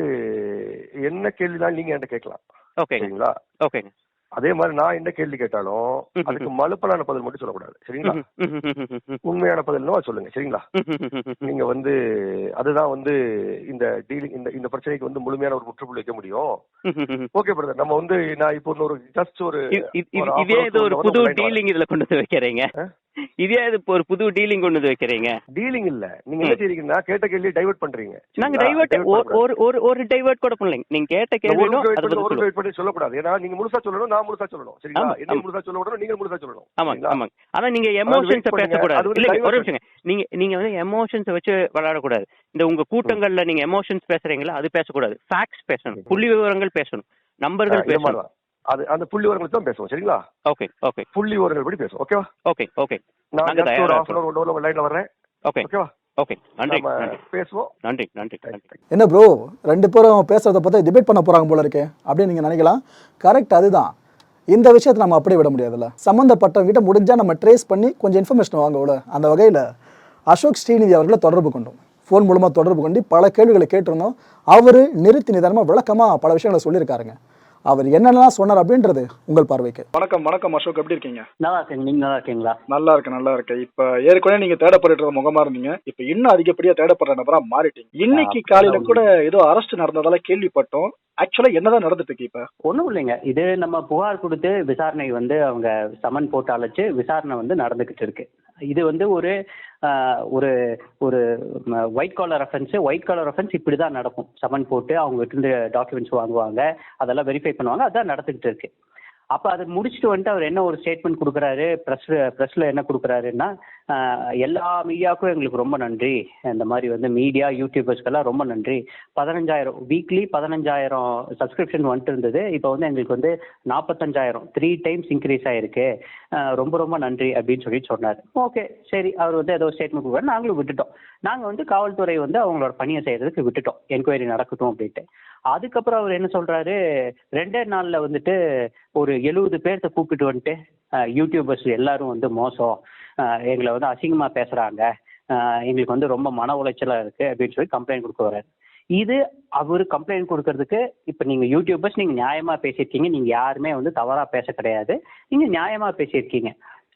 என்ன கேள்வினாலும் நீங்க என்கிட்ட கேட்கலாம். ஓகேங்க சரிங்களா? ஓகேங்க அதே மாதிரி நான் என்ன கேள்வி கேட்டாலும். அதுக்கு மலுப்பலான பதில் மட்டும் சொல்லக்கூடாது. சரிங்களா. உண்மையான பதில்னோ சொல்லுங்க. சரிங்களா? நீங்க வந்து அதுதான் வந்து இந்த டீலிங் இந்த இந்த பிரச்சனைக்கு வந்து முழுமையான ஒரு முற்றுப்புள்ளி வைக்க முடியும். ஓகே பிரதர் நம்ம வந்து நான் இப்போ இன்னொரு ஜஸ்ட் ஒரு ஒரு இதே to ஒரு புது. டீலிங் இதுல கொண்டு வந்து வைக்கிறீங்க? இதே இது ஒரு புது டீலிங் கொண்டு வந்து வைக்கிறீங்க. டீலிங் இல்ல. நீங்க என்ன செய்றீங்கன்னா கேட்ட கேள்வி டைவர்ட் பண்றீங்க. நாங்க? டைவர்ட். ஒரு ஒரு ஒரு டைவர்ட் கூட பண்ணலைங்க. நீங்க கேட்ட ஒரு நிமிஷம் பண்ணி, பத்தி ஒரு wait பண்ணி சொல்லக்கூடாது. ஏன்னா நீங்க முழுசா சொல்லணும் நான் முழுசா சொல்லணும். சரிங்களா? ஆமா, என்ன ஆமா. முழுசா சொல்ல விடணும் நீங்க முழுசா சொல்லணும். சரிங்களா? ஆமாங்க. ஆனா நீங்க எமோஷன்ஸ அது வந்து இல்லைங்க ஒரு நிமிஷங்க. நீங்க நீங்க வந்து எமோஷன்ஸ வச்சு விளையாடக்கூடாது. இந்த உங்க கூட்டங்கள்ல நீங்க எமோஷன்ஸ் பேசுறீங்களா அது பேசக்கூடாது. ஃபேக்ட்ஸ் பேசணும். புள்ளி விவரங்கள் பேசணும். நம்பர்கள் பேசணும். அது அந்த புள்ளி விவரங்களுக்கு தான் பேசுவோம் சரிங்களா? ஓகே ஓகே புள்ளி விவரங்கள் படி பேசுவோம் ஓகேவா ஓகே ஓகே நான் ஒரு hour ஒன் ஹவர் லைன்ல வர்றேன். ஓகே ஓகேவா ஓகே நன்றி பேசுவோம். நன்றி நன்றி என்ன ப்ரோ ரெண்டு பேரும் பேசுறத பற்றி டிபேட் பண்ண போறாங்க போல இருக்கே அப்படின்னு நீங்க நினைக்கலாம். கரெக்ட் அதுதான். இந்த விஷயத்தை நம்ம அப்படியே விட முடியாதுல்ல. சம்மந்தப்பட்டவங்கிட்ட முடிஞ்சா நம்ம ட்ரேஸ் பண்ணி கொஞ்சம் இன்ஃபர்மேஷன் வாங்க விட அந்த வகையில் அசோக் ஸ்ரீநிதி அவர்களை தொடர்பு கொண்டோம். ஃபோன் மூலமாக தொடர்பு கொண்டு பல கேள்விகளை கேட்டிருந்தோம். அவர் நிறுத்தி நிதானமாக விளக்கமாக பல விஷயங்களை சொல்லியிருக்காருங்க. அவர் என்னென்னலாம் சொன்னார் அப்படின்றது உங்கள் பார்வைக்கு. வணக்கம் வணக்கம் அசோக். எப்படி இருக்கீங்க? நல்லா இருக்கேங்க. நீங்க நல்லா இருக்கீங்களா? நல்லா இருக்கேன் நல்லா இருக்கேன். இப்ப ஏற்கனவே நீங்க தேடப்பட்டு முகமா இருந்தீங்க. இப்ப இன்னும் அதிகப்படியா தேடப்படுற நபரா மாறிட்டீங்க. இன்னைக்கு காலையில. கூட ஏதோ அரஸ்ட் நடந்ததால கேள்விப்பட்டோம். ஆக்சுவலா என்னதான் நடந்துட்டு இருக்கு இப்ப? ஒன்றும் இல்லைங்க. இது நம்ம புகார் கொடுத்து விசாரணை வந்து அவங்க சமன் போட்டு அழைச்சு விசாரணை வந்து நடந்துகிட்டு இருக்கு. இது வந்து ஒரு ஒரு ஒரு white collar offence white collar offence இப்படி தான் நடக்கும். சமன் போட்டு அவங்க இருந்து டாக்குமெண்ட்ஸ் வாங்குவாங்க. அதெல்லாம் வெரிஃபை பண்ணுவாங்க. அதான் நடந்துகிட்டு இருக்கு. அப்போ அதை முடிச்சுட்டு வந்துட்டு அவர் என்ன ஒரு ஸ்டேட்மெண்ட் கொடுக்குறாரு? ப்ரெஸ் ப்ரெஸ்ல என்ன கொடுக்குறாருன்னா எல்லா மீடியாவுக்கும் எங்களுக்கு ரொம்ப நன்றி. இந்த மாதிரி வந்து மீடியா யூடியூபர்ஸ்க்கெல்லாம் ரொம்ப நன்றி. பதினஞ்சாயிரம் வீக்லி பதினஞ்சாயிரம் சப்ஸ்கிரிப்ஷன் வந்துட்டு இருந்தது. இப்போ வந்து எங்களுக்கு வந்து நாற்பத்தஞ்சாயிரம் த்ரீ டைம்ஸ் இன்க்ரீஸ் ஆயிருக்கு. ரொம்ப ரொம்ப நன்றி அப்படின்னு சொல்லி சொன்னார். ஓகே சரி அவர் வந்து ஏதோ ஸ்டேட்மெண்ட் கொடுக்குறாரு. நாங்களும் விட்டுட்டோம். நாங்கள் வந்து காவல்துறை வந்து அவங்களோட பணியை செய்யறதுக்கு விட்டுட்டோம். என்கொயரி நடக்கட்டும் அப்படின்ட்டு. அதுக்கப்புறம் அவர் என்ன சொல்றாரு? ரெண்டே நாளில் வந்துட்டு ஒரு எழுபது பேர்த்த கூப்பிட்டு வந்துட்டு யூடியூபர்ஸ் எல்லாரும் வந்து மோசம். எங்களை வந்து அசிங்கமாக பேசுகிறாங்க எங்களுக்கு வந்து ரொம்ப மன உளைச்சலாக இருக்குது அப்படின்னு சொல்லி கம்ப்ளைண்ட் கொடுக்க வர்றாரு. இது அவர் கம்ப்ளைண்ட் கொடுக்கறதுக்கு இப்போ நீங்கள் யூடியூபர்ஸ் நீங்கள் நியாயமாக பேசியிருக்கீங்க. நீங்கள் யாருமே வந்து தவறாக பேச கிடையாது. நீங்கள் நியாயமாக பேசியிருக்கீங்க.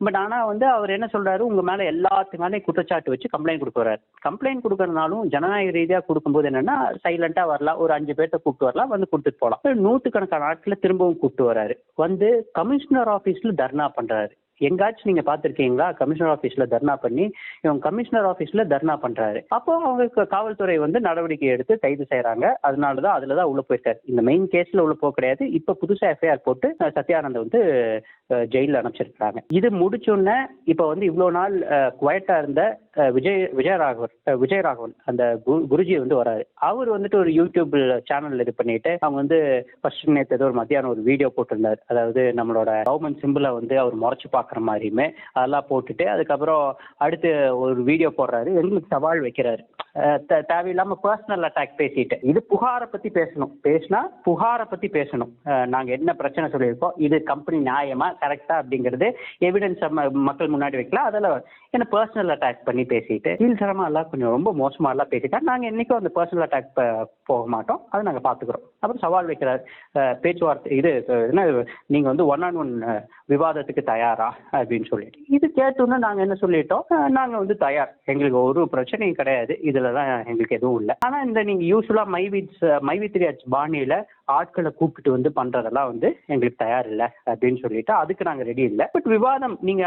பட் ஆனால் வந்து அவர் என்ன சொல்கிறாரு உங்கள் மேலே எல்லாத்து மேலேயும் குற்றச்சாட்டு வச்சு கம்ப்ளைண்ட் கொடுக்க வர்றாரு. கம்ப்ளைண்ட் கொடுக்கறதுனாலும் ஜனநாயக ரீதியாக கொடுக்கும்போது என்னன்னா சைலண்ட்டாக வரலாம். ஒரு அஞ்சு பேர்த்த கூப்பிட்டு வரலாம். வந்து கொடுத்துட்டு போகலாம். நூற்றுக்கணக்கான நாட்களில் திரும்பவும் கூப்பிட்டு வராரு வந்து கமிஷனர் ஆஃபீஸில் தர்ணா பண்ணுறாரு எங்காச்சும் நீங்க பாத்திருக்கீங்களா கமிஷனர் ஆபீஸ்ல தர்ணா பண்ணி இவங்க கமிஷனர் ஆபீஸ்ல தர்ணா பண்றாரு. அப்போ அவங்க காவல்துறை வந்து நடவடிக்கை எடுத்து கைது செய்யறாங்க அதனாலதான் அதுலதான் உள்ள போயிருக்காரு இந்த மெயின் கேஸ்ல உள்ள போக கிடையாது. இப்ப புதுசா எஃப்ஐஆர் போட்டு சத்யானந்த வந்து ஜெயில அனுப்பிச்சிருக்கிறாங்க. அனுப்பிச்சிருக்காங்க இது முடிச்சோடனே இப்ப வந்து இவ்வளவு நாள் குவைட்டா இருந்த விஜய் விஜயராகவன் விஜயராகவன் அந்த குரு- குருஜி வந்து வராரு. அவர் வந்துட்டு ஒரு யூடியூப் சேனல் இது பண்ணிட்டு அவங்க வந்து ஃபர்ஸ்ட் நேற்று ஏதோ ஒரு மத்தியானம் ஒரு வீடியோ போட்டிருந்தார். அதாவது நம்மளோட கவர்மெண்ட் சிம்பிளை வந்து அவர் முறைச்சு பார்க்குற மாதிரியுமே அதெல்லாம் போட்டுட்டு அதுக்கப்புறம் அடுத்து ஒரு வீடியோ போடுறாரு. எங்களுக்கு சவால் வைக்கிறாரு. தேவையில்லாம பர்சனல் அட்டாக் பேசிட்டு. இது புகாரை பத்தி பேசணும். பேசினா புகாரை பத்தி பேசணும். நாங்க என்ன பிரச்சனை சொல்லியிருக்கோம் இது கம்பெனி நியாயமா கரெக்டா அப்படிங்கிறது எவிடன்ஸ் மக்கள் முன்னாடி வைக்கலாம் அதில் என்ன பர்சனல் அட்டாக் பண்ணி பேசிட்டு கீழ்த்தரமா எல்லாம் கொஞ்சம் ரொம்ப மோசமா எல்லாம் பேசிட்டா நாங்க என்னைக்கும் அந்த பர்சனல் அட்டாக் போக மாட்டோம். அதை நாங்க பாத்துக்கிறோம். அப்புறம் சவால் வைக்கிறார் பேச்சுவார்த்தை இது என்ன நீங்க வந்து ஒன் ஆன் ஒன் விவாதத்துக்கு தயாரா? அப்படின்னு சொல்லிட்டு. இது கேட்டோன்னா நாங்க என்ன சொல்லிட்டோம் நாங்க வந்து தயார். எங்களுக்கு ஒரு பிரச்சனையும் கிடையாது. இது இதுலலாம் எங்களுக்கு எதுவும் இல்லை. ஆனா இந்த நீங்க மை வித் மைவித்ரியாச் பாணியில ஆட்களை கூப்பிட்டு வந்து பண்றதெல்லாம் வந்து எங்களுக்கு தயார் இல்லை அப்படின்னு சொல்லிட்டு அதுக்கு நாங்க ரெடி இல்லை. பட் விவாதம் நீங்க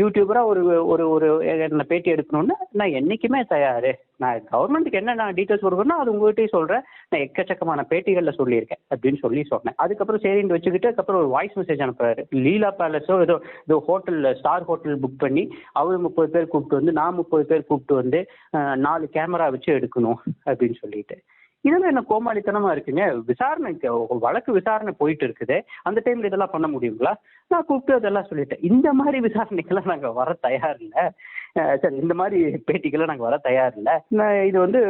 யூடியூபரா ஒரு ஒரு ஒரு என்ன பேட்டி எடுக்கணும்னா நான் என்னைக்குமே தயாரு. நான் கவர்மெண்ட்டுக்கு என்ன நான் டீட்டெயில்ஸ் கொடுக்கணும் அது உங்ககிட்டயும் சொல்கிறேன் நான் எக்கச்சக்கமான பேட்டிகளில் சொல்லியிருக்கேன் அப்படின்னு சொல்லி சொன்னேன். அதுக்கப்புறம் சரின்னு வச்சுக்கிட்டு அதுக்கப்புறம் ஒரு வாய்ஸ் மெசேஜ் அனுப்புறாரு. லீலா பேலஸோ ஏதோ ஏதோ ஹோட்டலில் ஸ்டார் ஹோட்டல் புக் பண்ணி அவர் முப்பது பேர் கூப்பிட்டு வந்து நான் முப்பது பேர் கூப்பிட்டு வந்து நாலு கேமரா வச்சு எடுக்கணும் அப்படின்னு சொல்லிட்டு. இதெல்லாம் என்ன கோமாளித்தனமா இருக்குங்க? விசாரணைக்கு வழக்கு விசாரணை போயிட்டு இருக்குது அந்த டைம்ல இதெல்லாம் பண்ண முடியுங்களா? நான் கூப்பிட்டு அதெல்லாம் சொல்லிட்டேன். இந்த மாதிரி விசாரணைக்கெல்லாம் நாங்க வர தயார் இல்லை. சரி இந்த மாதிரி பேட்டிக்கெல்லாம் நாங்க வர தயார் இல்ல. இது வந்து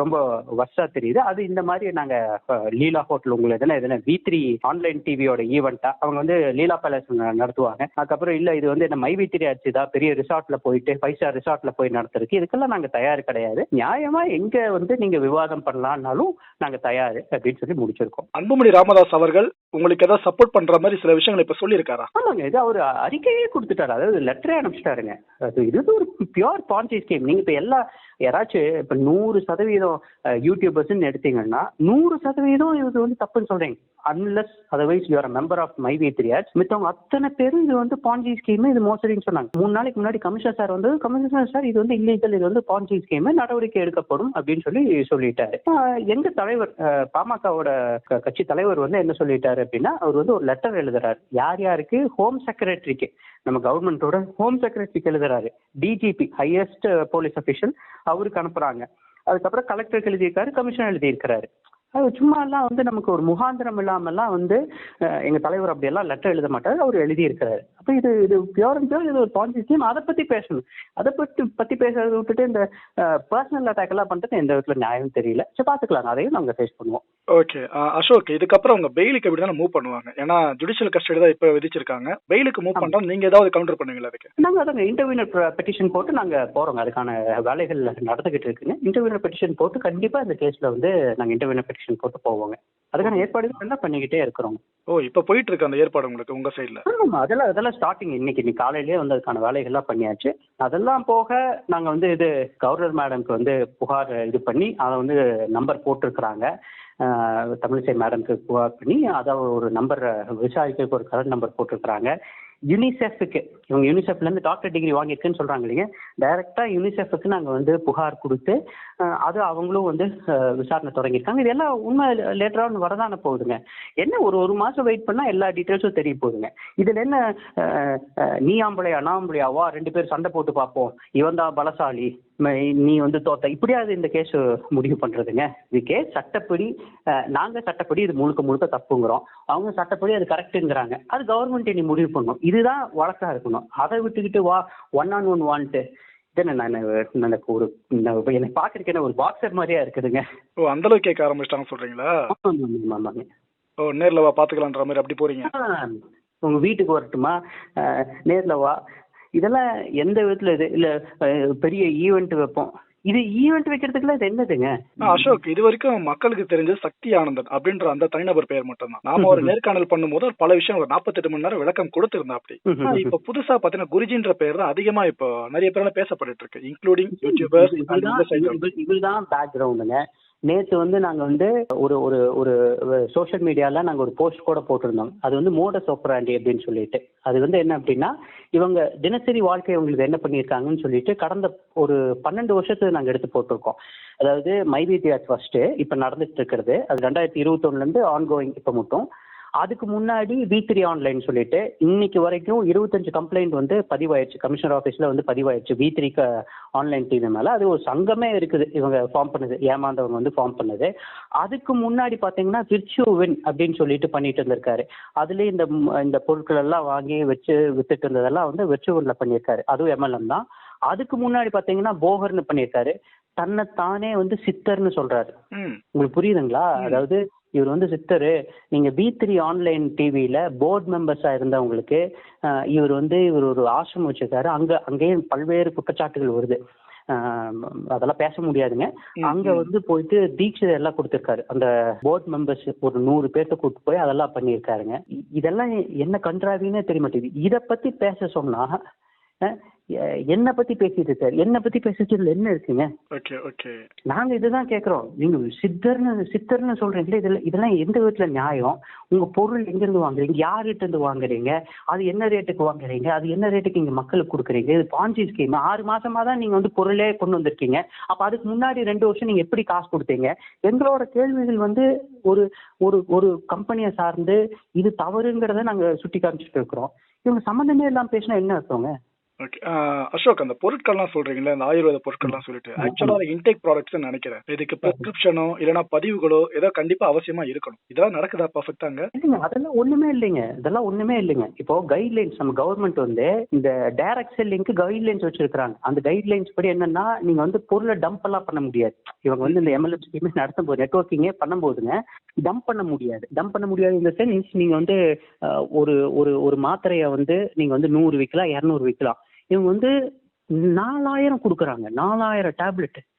ரொம்ப வர்ஷா தெரியுது. அது இந்த மாதிரி நாங்க அஹ், லீலா ஹோட்டல் உங்களுக்கு எதுனா எதுனா வி த்ரீ ஆன்லைன் டிவியோட ஈவெண்ட்டா அவங்க வந்து லீலா பேலஸ் நடத்துவாங்க. அதுக்கப்புறம் இல்ல இது வந்து என்ன மை வி த்ரீ ஆச்சு தான் பெரிய ரிசார்ட்ல போயிட்டு ஃபைவ் ஸ்டார் ரிசார்ட்ல போய் நடத்துறதுக்கு இதுக்கெல்லாம் நாங்க தயார் கிடையாது. நியாயமா எங்க வந்து நீங்க விவாதம் பண்ணலாம்னாலும் நாங்க தயார் அப்படின்னு சொல்லி முடிச்சிருக்கோம். அன்புமணி ராமதாஸ் அவர்கள் உங்களுக்கு ஏதாவது சப்போர்ட் பண்ற மாதிரி சில விஷயங்களை இப்ப சொல்லியிருக்காரா? ஆமாங்க இது அவர் அறிக்கையே கொடுத்துட்டாரு. அதாவது லெட்டரே அனுப்பிச்சிட்டாருங்க. அது இது ஒரு பியூர் பான்சி ஸ்கீம் நீங்க இப்ப எல்லா யாராச்சும் இப்ப நூறு சதவீதம் யூடியூபர்ஸ்ன்னு எடுத்தீங்கன்னா நூறு சதவீதம் இது வந்து தப்புன்னு சொல்றீங்க. Unless otherwise you are member of my V three மித்தவங்க அத்தனை பேரும் இது வந்து பாஞ்சி ஸ்கீம் இது மோசடின்னு சொன்னாங்க. மூணு நாளைக்கு முன்னாடி கமிஷனர் சார் வந்து கமிஷனர் சார் இது வந்து இல்லீகல் இது வந்து பாஞ்சி ஸ்கீம் நடவடிக்கை எடுக்கப்படும் அப்படின்னு சொல்லி சொல்லிட்டாரு. எங்க தலைவர் பாமகவோட க- கட்சி தலைவர் வந்து என்ன சொல்லிட்டாரு அப்படின்னா அவர் வந்து ஒரு லெட்டர் எழுதுறாரு. யார் யாருக்கு? ஹோம் செக்ரட்டரிக்கு நம்ம கவர்மெண்டோட ஹோம் செக்ரட்டரிக்கு எழுதுறாரு. டிஜிபி ஹையஸ்ட் போலீஸ் அஃபிஷியல் அவருக்கு அனுப்புறாங்க. அதுக்கப்புறம் கலெக்டருக்கு எழுதியிருக்காரு கமிஷனர் எழுதியிருக்கிறாரு. அது சும்மா எல்லாம் வந்து நமக்கு ஒரு முகாந்திரம் இல்லாமல்லாம் வந்து எங்கள் தலைவர் அப்படியெல்லாம் லெட்டர் எழுத மாட்டார் அவர் எழுதியிருக்கிறாரு. அப்ப இது இது பியூர் அண்ட் பியூர் இது ஒரு பாலிசி ஸ்கீம் அதை பத்தி பேசணும். அதை பத்தி பத்தி பேசுறதை விட்டுட்டு இந்த பர்சனல் அட்டாக் எல்லாம் பண்றது எந்த விதத்துல நியாயம் தெரியல. சரி பாத்துக்கலாம் அதையும் நாங்க ஃபேஸ் பண்ணுவோம். ஓகே அசோக் இதுக்கப்புறம் அவங்க பெயிலுக்கு எப்படி தானே மூவ் பண்ணுவாங்க? ஏன்னா ஜுடிஷியல் கஸ்டடி தான் இப்ப விதிச்சிருக்காங்க. பெயிலுக்கு மூவ் பண்றோம். நீங்க ஏதாவது கவுண்டர் பண்ணுவீங்களா அதுக்கு? நாங்க அதாங்க இன்டர்வியூனர் பெட்டிஷன் போட்டு நாங்க போறோங்க. அதுக்கான வேலைகள் நடந்துகிட்டு இருக்குங்க. இன்டர்வியூனர் பெட்டிஷன் போட்டு கண்டிப்பா இந்த கேஸ்ல வந்து நாங்க இன்டர்வியூனர் பெட்டிஷன் போட்டு போவோங்க. அதுக்கான ஏற்பாடுகள் எல்லாம் பண்ணிக்கிட்டே இருக்கிறோம். ஓ இப்ப போயிட்டு இருக்கு அந்த ஏற்பாடு உங்களுக்கு உங்க சைடுல ஆமா அதெல்லாம் அதெல்லாம் ஸ்டார்டிங் இன்னைக்கு இன்னைக்கு காலையிலேயே வந்து அதுக்கான வேலைகள்லாம் பண்ணியாச்சு. அதெல்லாம் போக நாங்க வந்து இது கவர்னர் மேடம்க்கு வந்து புகார் இது பண்ணி அதை வந்து நம்பர் போட்டிருக்கிறாங்க. தமிழிசை மேடம்க்கு புகார் பண்ணி அதை ஒரு நம்பர் விசாரிக்கிறதுக்கு ஒரு கரண்ட் நம்பர் போட்டிருக்கிறாங்க. யுனிசெஃப்க்கு இவங்க யூனிசெஃப்லேருந்து டாக்டர் டிகிரி வாங்கியிருக்குன்னு சொல்கிறாங்க இல்லைங்க டைரெக்டாக யுனிசெஃப்க்கு நாங்கள் வந்து புகார் கொடுத்து அது அவங்களும் வந்து விசாரணை தொடங்கியிருக்காங்க. இது எல்லாம் உண்மை லேட்டரா வரதான போகுதுங்க. என்ன ஒரு ஒரு மாதம் வெயிட் பண்ணால் எல்லா டீட்டெயில்ஸும் தெரிய போகுதுங்க. இதில் என்ன நீ ஆம்பளையா நான் ரெண்டு பேரும் சண்டை போட்டு பார்ப்போம். இவன் தான் பலசாலி. நீ வந்து தோத்த இப்படியாவது இந்த கேஸ் முடிவு பண்றதுங்க? இது கேஸ் சட்டப்படி நாங்க சட்டப்படி இது முழுக்க முழுக்க தப்புங்கிறோம். அவங்க சட்டப்படி அது கரெக்டுங்கிறாங்க அது கவர்மெண்ட் நீ முடிவு பண்ணும். இதுதான் வழக்கா இருக்கணும். அதை விட்டுக்கிட்டு வா ஒன் ஆன் ஒன் வான்ட்டு. நான் எனக்கு ஒரு என்னை பார்க்கறதுக்கு என்ன ஒரு பாக்ஸர் மாதிரியா இருக்குதுங்க. ஓ அந்த அளவுக்கு கேட்க ஆரம்பிச்சிட்டாங்க சொல்றீங்களா? ஆமாங்க. ஓ நேர்ல வா பாத்துக்கலான்ற மாதிரி அப்படி போறீங்க. உங்க வீட்டுக்கு வரட்டுமா? நேர்ல வா. இதெல்லாம் எந்த விதத்துல இது இல்ல பெரிய ஈவெண்ட் வைப்போம் இது ஈவெண்ட் வைக்கிறதுக்குலாம் இது என்னதுங்க அசோக் இது வரைக்கும் மக்களுக்கு தெரிஞ்ச சக்தி ஆனந்தன் அப்படின்ற அந்த தனிநபர் பெயர் மட்டும் தான் நாம ஒரு நேர்காணல் பண்ணும்போது பல விஷயம் ஒரு நாற்பத்தெட்டு மணி நேரம் விளக்கம் கொடுத்திருந்தா அப்படி இப்ப புதுசா பாத்தீங்கன்னா குருஜின்ற பெயர் தான் அதிகமா இப்போ நிறைய பேரால பேசப்பட்டு இருக்கு இன்க்ளூடிங் யூடியூபர்ஸ் இதுதான் பேக்ரவுண்டுங்க நேற்று வந்து நாங்கள் வந்து ஒரு ஒரு ஒரு சோஷியல் மீடியாவில் நாங்கள் ஒரு போஸ்ட் கூட போட்டிருந்தோம். அது வந்து மோடஸ் ஆண்டி அப்படின்னு சொல்லிட்டு. அது வந்து என்ன அப்படின்னா இவங்க தினசரி வாழ்க்கை இவங்களுக்கு என்ன பண்ணியிருக்காங்கன்னு சொல்லிட்டு கடந்த ஒரு பன்னெண்டு வருஷத்துக்கு நாங்கள் எடுத்து போட்டிருக்கோம். அதாவது மைவி தியாட் ஃபர்ஸ்ட்டு இப்போ நடந்துட்டு இருக்கிறது. அது ரெண்டாயிரத்தி இருபத்தொன்னுலேருந்து ஆன்கோயிங் இப்போ மட்டும். அதுக்கு முன்னாடி வி த்ரீ ஆன்லைன் சொல்லிட்டு இன்னைக்கு வரைக்கும் இருபத்தஞ்சு கம்ப்ளைண்ட் வந்து பதிவாயிருச்சு. கமிஷனர் ஆஃபீஸ்ல வந்து பதிவாயிருச்சு வி த்ரீக்கு ஆன்லைன் டிவி மேல. அது ஒரு சங்கமே இருக்குது. இவங்க ஃபார்ம் பண்ணது ஏமாந்தவங்க வந்து ஃபார்ம் பண்ணது. அதுக்கு முன்னாடி பாத்தீங்கன்னா விர்ச்சுவின் அப்படின்னு சொல்லிட்டு பண்ணிட்டு இருந்திருக்காரு. அதுல இந்த இந்த பொருட்கள் எல்லாம் வாங்கி வச்சு வித்துட்டு இருந்ததெல்லாம் வந்து விர்ச்சுவன்ல பண்ணியிருக்காரு. அதுவும் எம்எல்எம் தான். அதுக்கு முன்னாடி பாத்தீங்கன்னா போகர்னு பண்ணியிருக்காரு. தன்னை தானே வந்து சித்தர்னு சொல்றாரு. உங்களுக்கு புரியுதுங்களா? அதாவது இவர் வந்து சித்தரு. நீங்க பி த்ரீ ஆன்லைன் டிவியில போர்டு மெம்பர்ஸா இருந்தவங்களுக்கு இவர் வந்து இவர் ஒரு ஆசிரமம் வச்சிருக்காரு. அங்க அங்கேயும் பல்வேறு குற்றச்சாட்டுகள் வருது. அதெல்லாம் பேச முடியாதுங்க. அங்க வந்து போயிட்டு தீட்சை எல்லாம் கொடுத்திருக்காரு. அந்த போர்டு மெம்பர்ஸ் ஒரு நூறு பேர்த்த கூட்டு போய் அதெல்லாம் பண்ணியிருக்காருங்க. இதெல்லாம் என்ன கன்றாவின்னே தெரிய மாட்டேங்குது. இத பத்தி பேச சொன்னா என்ன பத்தி பேசிட்டு இருக்காரு. என்ன பத்தி பேசுறதுல என்ன இருக்குங்க? ஓகே ஓகே நாங்க இதுதான் கேக்குறோம். நீங்க சித்தர்னு சித்தர்னு சொல்றீங்களே இதுல இதெல்லாம் எந்த விதத்துல நியாயம்? உங்க பொருள் எங்க இருந்து வாங்குறீங்க யார்கிட்ட இருந்து வாங்குறீங்க? அது என்ன ரேட்டுக்கு வாங்குறீங்க? அது என்ன ரேட்டுக்கு இங்க மக்களுக்கு கொடுக்குறீங்க? இது பாஞ்சி ஸ்கீம் ஆறு மாசமா தான் நீங்க வந்து பொருளே கொண்டு வந்திருக்கீங்க. அப்ப அதுக்கு முன்னாடி ரெண்டு வருஷம் நீங்க எப்படி காசு கொடுத்தீங்க? எங்களோட கேள்விகள் வந்து ஒரு ஒரு ஒரு கம்பெனியை சார்ந்து இது தவறுங்கிறத நாங்க சுட்டி காமிச்சிட்டு இருக்கிறோம். இவங்க சம்மந்தமே இல்லாம பேசினா என்ன அர்த்தங்க? ஓகே அசோக் அந்த பொருட்கள்லாம் சொல்றீங்களா இந்த ஆயுர்வேத பொருட்கள்லாம் சொல்லிட்டு ஆக்சுவலா அது இன்டேக் ப்ராடக்ட்ஸ் நினைக்கிறேன். இதுக்கு பிரிஸ்கிரிப்ஷனோ இல்லைன்னா பதிவுகளோ ஏதோ கண்டிப்பா அவசியமா இருக்கணும். இதெல்லாம் நடக்குதா? பர்ஃபெக்டாங்க இல்லைங்க அதெல்லாம் ஒண்ணுமே இல்லைங்க. இதெல்லாம் ஒண்ணுமே இல்லைங்க. இப்போ கைட்லைன்ஸ் நம்ம கவர்மெண்ட் வந்து இந்த டைரக்ட் செல்லிங்க்கு கைட்லைன்ஸ் வச்சிருக்காங்க அந்த கைட்லைன்ஸ் படி என்னன்னா நீங்க வந்து பொருளை டம்ப் எல்லாம் பண்ண முடியாது. இவங்க வந்து இந்த எம்எல்எம் ஸ்கீமே நடத்தும் போது நெட்ஒர்க்கிங்கே பண்ணும்போதுங்க டம்ப் பண்ண முடியாது. டம்ப் பண்ண முடியாது இந்த சென்ஸ் நீங்க வந்து ஒரு ஒரு ஒரு மாத்திரையை வந்து நீங்க வந்து நூறு விற்கலாம் இரநூறு விற்கலாம். இவங்க வந்து நாலாயிரம் கொடுக்குறாங்க. நாலாயிரம் டேப்லெட்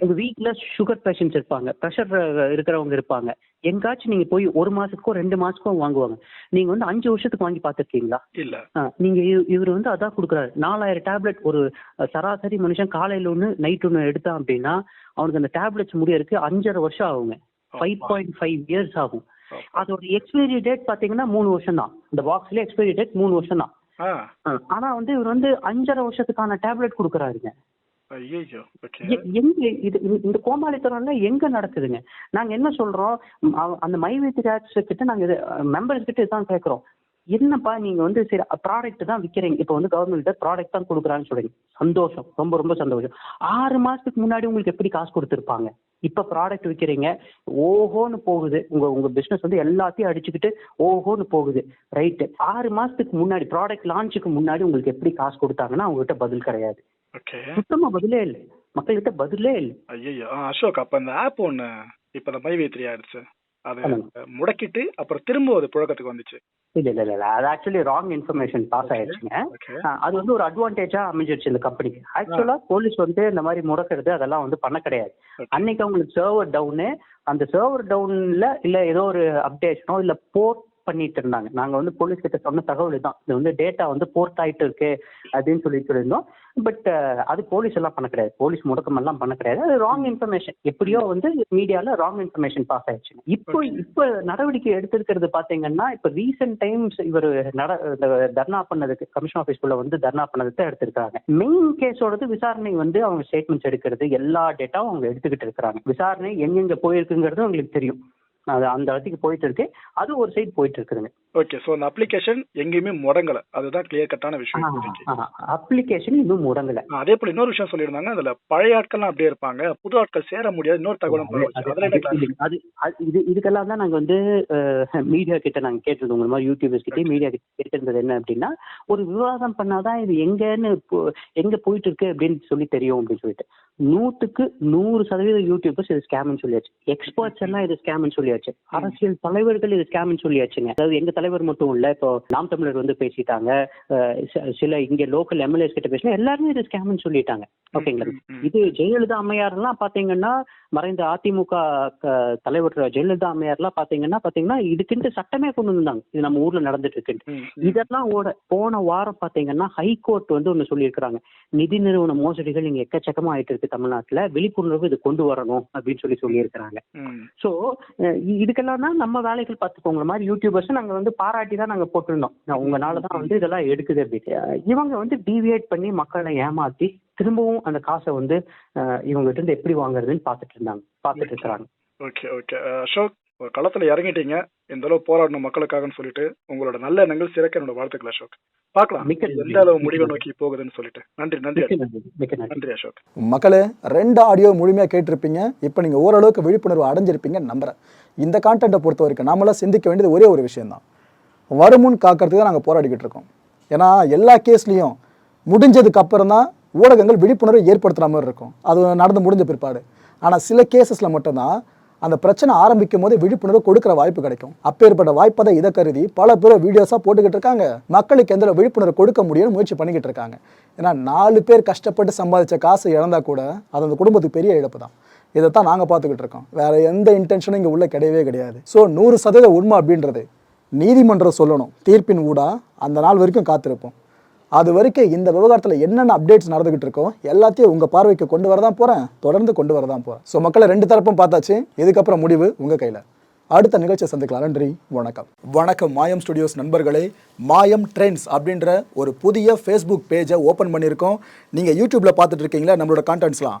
உங்க வீட்ல சுகர் பேஷண்ட்ஸ் இருப்பாங்க. ப்ரெஷர் இருக்கிறவங்க இருப்பாங்க. எங்காச்சும் நீங்க போய் ஒரு மாசத்துக்கோ ரெண்டு மாசத்துக்கோ வாங்குவாங்க. நீங்க வந்து அஞ்சு வருஷத்துக்கு வாங்கி பார்த்துருக்கீங்களா? இல்ல. நீங்க இவ- இவர் வந்து அதான் கொடுக்குறாரு. நாலாயிரம் டேப்லெட் ஒரு சராசரி மனுஷன் காலையில ஒன்று நைட் ஒன்று எடுத்தான் அப்படின்னா அவனுக்கு அந்த டேப்லெட்ஸ் முடியறதுக்கு அஞ்சரை வருஷம் ஆகுங்க. ஃபைவ் பாயிண்ட் ஃபைவ் இயர்ஸ் ஆகும். அதோட எக்ஸ்பைரி டேட் பாத்தீங்கன்னா மூணு வருஷம் தான் இந்த பாக்ஸ்ல எக்ஸ்பைரி டேட் மூணு வருஷம் தான் ஆனா வந்து இவர் வந்து அஞ்சரை வருஷத்துக்கான டேப்லெட் கொடுக்குறாருங்க. எங்க இது இந்த- கோமாளித்தனம்ல எங்க நடக்குதுங்க? நாங்க என்ன சொல்றோம்? அந்த மைவேத்தி டேக்ஸ் கிட்ட நாங்க மெம்பர்ஸ் கிட்ட இதான் கேக்குறோம். என்னப்பா நீங்க வந்து சரி ப்ராடக்ட் தான் விக்கிறீங்க. இப்போ வந்து கவர்மெண்ட் ப்ராடக்ட் தான் கொடுக்குறான்னு சொல்றீங்க. சந்தோஷம். ரொம்ப ரொம்ப சந்தோஷம். ஆறு மாசத்துக்கு முன்னாடி உங்களுக்கு எப்படி காசு கொடுத்துருப்பாங்க? இப்ப ப்ராடக்ட் விக்கிறீங்க ஓஹோன்னு போகுது. உங்க உங்க பிசினஸ் வந்து எல்லாத்தையும் அடிச்சுக்கிட்டு ஓஹோன்னு போகுது. ரைட்டு ஆறு மாசத்துக்கு முன்னாடி ப்ராடக்ட் லான்ச்சுக்கு முன்னாடி உங்களுக்கு எப்படி காசு கொடுத்தாங்கன்னா உங்ககிட்ட பதில் கிடையாது. சுத்தமா பதிலே இல்லை. மக்கள்கிட்ட பதிலே இல்லை. ஐயோ அசோக் அப்ப அந்த ஆப் ஒண்ணு இப்ப அந்த மைவேத்திரி ஆயிடுச்சு. அது. முடக்கிட்டு அப்புறம் திரும்ப அது புழக்கத்துக்கு வந்துச்சு. இல்ல இல்ல இல்ல. அது ஆக்சுவலி ராங் இன்ஃபர்மேஷன் பாஸ் ஆயிடுச்சுங்க. அது வந்து ஒரு அட்வான்டேஜா அமைஞ்சிருச்சு இந்த கம்பெனிக்கு ஆக்சுவலா போலீஸ் வந்து இந்த மாதிரி முடக்கிறது அதெல்லாம் வந்து பண்ண கிடையாது. அன்னைக்கு அவங்களுக்கு சர்வர் டவுனு அந்த சர்வர் டவுன்ல இல்ல ஏதோ ஒரு அப்டேஷனோ இல்ல போர்ட் பண்ணிட்டு இருந்தாங்க. நாங்க வந்து போலீஸ் கிட்ட சொன்ன தகவல் தான் இது வந்து டேட்டா வந்து போர்ட் ஆயிட்டு இருக்கு அப்படின்னு சொல்லிட்டு இருந்தோம் பட் அது போலீஸ் எல்லாம் பண்ண கிடையாது. போலீஸ் முடக்கம் எல்லாம் பண்ண கிடையாது. அது ராங் இன்ஃபர்மேஷன் எப்படியோ வந்து மீடியால ராங் இன்ஃபர்மேஷன் பாஸ் ஆயிடுச்சு. இப்போ இப்போ நடவடிக்கை எடுத்திருக்கிறது பாத்தீங்கன்னா இப்போ ரீசெண்ட் டைம்ஸ் இவர் நட தர்ணா பண்ணதுக்கு கமிஷன் ஆஃபீஸ்க்குள்ள வந்து தர்ணா பண்ணதுக்கு தான் எடுத்திருக்காங்க மெயின் கேஸோடது விசாரணை வந்து அவங்க ஸ்டேட்மெண்ட்ஸ் எடுக்கிறது எல்லா டேட்டாவும் அவங்க எடுத்துக்கிட்டு இருக்கிறாங்க. விசாரணை எங்கெங்க போயிருக்குங்கிறது அவங்களுக்கு தெரியும். அது அந்த இடத்துக்கு போயிட்டு இருக்கு அது ஒரு சைடு போயிட்டு இருக்குதுங்க. ஓகே சோ அந்த அப்ளிகேஷன் எங்கேயுமே முடங்கல. அதுதான் கிளியர் கட்டான விஷயம். அப்ளிகேஷன் இன்னும் முடங்கல. அதே போல இன்னொரு விஷயம் சொல்லியிருந்தாங்க. அதுல பழைய ஆட்கள்லாம் அப்படியே இருப்பாங்க. புது ஆட்கள் சேர முடியாது. இன்னொரு தகவலும் அது- இது இதுக்கெல்லாம் தான் நாங்க வந்து மீடியா கிட்ட நாங்க கேட்டிருந்தோம் உங்க மாதிரி யூடியூபர்ஸ் கிட்ட மீடியா கிட்ட கேட்டிருந்தது என்ன அப்படின்னா ஒரு விவாதம் பண்ணாதான் இது எங்கன்னு எங்க போயிட்டு இருக்கு அப்படின்னு சொல்லி தெரியும் அப்படின்னு சொல்லிட்டு. நூத்துக்கு நூறு சதவீதம் யூடியூபர்ஸ் இது ஸ்கேம்னு சொல்லியாச்சு. எக்ஸ்பர்ட்ஸ் எல்லாம் இது ஸ்கேம்னு சொல்லியாச்சு. அரசியல் தலைவர்கள் இது ஸ்கேம்னு சொல்லியாச்சுங்க. அதாவது எங்க தலைவர் மட்டும் இல்ல இப்போ நாம் தமிழர் வந்து பேசிட்டாங்க. சில இங்க லோக்கல் எம்எல்ஏஸ் கிட்ட பேசினா எல்லாருமே இது ஸ்கேம்னு சொல்லிட்டாங்க. ஓகேங்களா. இது ஜெயலலிதா அம்மையார்லாம் பாத்தீங்கன்னா மறைந்த அதிமுக தலைவர் ஜெயலலிதா அம்மையார்லாம் பாத்தீங்கன்னா பாத்தீங்கன்னா இதுக்குன்ட்டு சட்டமே கொண்டு வந்தாங்க இது நம்ம ஊர்ல நடந்துட்டு இருக்கு. இதெல்லாம் ஓட போன வாரம் பாத்தீங்கன்னா ஹைகோர்ட் வந்து ஒண்ணு சொல்லியிருக்கிறாங்க. நிதி நிறுவன மோசடிகள் இங்க எக்கச்சக்கமா ஆயிட்டு இருக்கு தமிழ்நாட்டுல. விழிப்புணர்வு இது கொண்டு வரணும் அப்படின்னு சொல்லி சொல்லியிருக்கிறாங்க. சோ இதுக்கெல்லாம் தான் நம்ம வேலைகள் பார்த்துக்கோங்க மாதிரி யூடியூபர்ஸ் நாங்க வந்து பாராட்டி தான் நாங்க போட்டிருந்தோம். நான் உங்களால தான் வந்து இதெல்லாம் எடுக்குது அப்படின்னு அஹ் இவங்க வந்து டிவியேட் பண்ணி மக்களை ஏமாத்தி திரும்பவும் அந்த காசை வந்து அஹ் இவங்க கிட்ட இருந்து எப்படி வாங்குறதுன்னு பார்த்துட்டு இருந்தாங்க. பார்த்துட்டு இருக்கிறாங்க. ஓகே ஓகே அசோக் ஒரு களத்துல இறங்கிட்டீங்க. இந்த அளவு போராடணும் மக்களுக்காகன்னு சொல்லிட்டு உங்களோட நல்ல எண்ணங்கள் சிறக்க என்னோட வாழ்த்துக்கள் அசோக். பார்க்கலாம். எந்த அளவு முடிவை நோக்கி போகுதுன்னு சொல்லிட்டு. நன்றி நன்றி. நன்றி மிக்க நன்றி. நன்றி அசோக். மக்களே ரெண்டு ஆடியோ முழுமையாக கேட்டிருப்பீங்க. இப்போ நீங்கள் ஓரளவுக்கு விழிப்புணர்வு அடைஞ்சிருப்பீங்க நம்புறேன். இந்த கான்டென்ட்டை பொறுத்த வரைக்கும் நாமெல்லாம் சிந்திக்க வேண்டியது ஒரே ஒரு விஷயம்தான். வருமுன் காக்கிறதுக்கு தான் நாங்கள் போராடிக்கிட்டு இருக்கோம். ஏன்னா எல்லா கேஸ்லேயும் முடிஞ்சதுக்கு அப்புறம் தான் ஊடகங்கள் விழிப்புணர்வு ஏற்படுத்துகிற மாதிரி இருக்கும். அது நடந்து முடிஞ்ச பிற்பாடு. ஆனால் சில கேசஸில் மட்டும்தான் அந்த பிரச்சனை ஆரம்பிக்கும் போது விழிப்புணர்வு கொடுக்குற வாய்ப்பு கிடைக்கும். அப்பேற்பட்ட வாய்ப்பை தான் இதை கருதி பல பேர் வீடியோஸாக போட்டுக்கிட்டு இருக்காங்க. மக்களுக்கு எந்த விழிப்புணர்வு கொடுக்க முடியும்னு முயற்சி பண்ணிக்கிட்டு இருக்காங்க. ஏன்னா நாலு பேர் கஷ்டப்பட்டு சம்பாதிச்ச காசு இழந்தா கூட அது அந்த குடும்பத்துக்கு பெரிய இழப்பு தான். இதை தான் நாங்கள் பார்த்துக்கிட்டு இருக்கோம். வேறு எந்த இன்டென்ஷனும் இங்கே உள்ள கிடையவே கிடையாது. ஸோ நூறு சதவீத உண்மை அப்படின்றது நீதிமன்றம் சொல்லணும். தீர்ப்பின் ஊடா அந்த நாள் வரைக்கும் காத்திருப்போம். அது வரைக்கும் இந்த விவகாரத்தில் என்னென்ன அப்டேட்ஸ் நடந்துகிட்டு இருக்கோ எல்லாத்தையும் உங்கள் பார்வைக்கு கொண்டு வரதான் போகிறேன் தொடர்ந்து கொண்டு வரதான் போகிறேன் ஸோ மக்களை ரெண்டு தரப்பும் பார்த்தாச்சு. இதுக்கப்புறம் முடிவு உங்கள் கையில். அடுத்த நிகழ்ச்சியை சந்திக்கலாம். நன்றி வணக்கம். வணக்கம் மாயம் ஸ்டுடியோஸ் நண்பர்களே. மாயம் ட்ரெண்ட்ஸ் அப்படின்ற ஒரு புதிய ஃபேஸ்புக் பேஜை ஓப்பன் பண்ணியிருக்கோம். நீங்கள் யூடியூப்பில் பார்த்துட்டு இருக்கீங்களா? நம்மளோட கான்டென்ட்ஸ்லாம்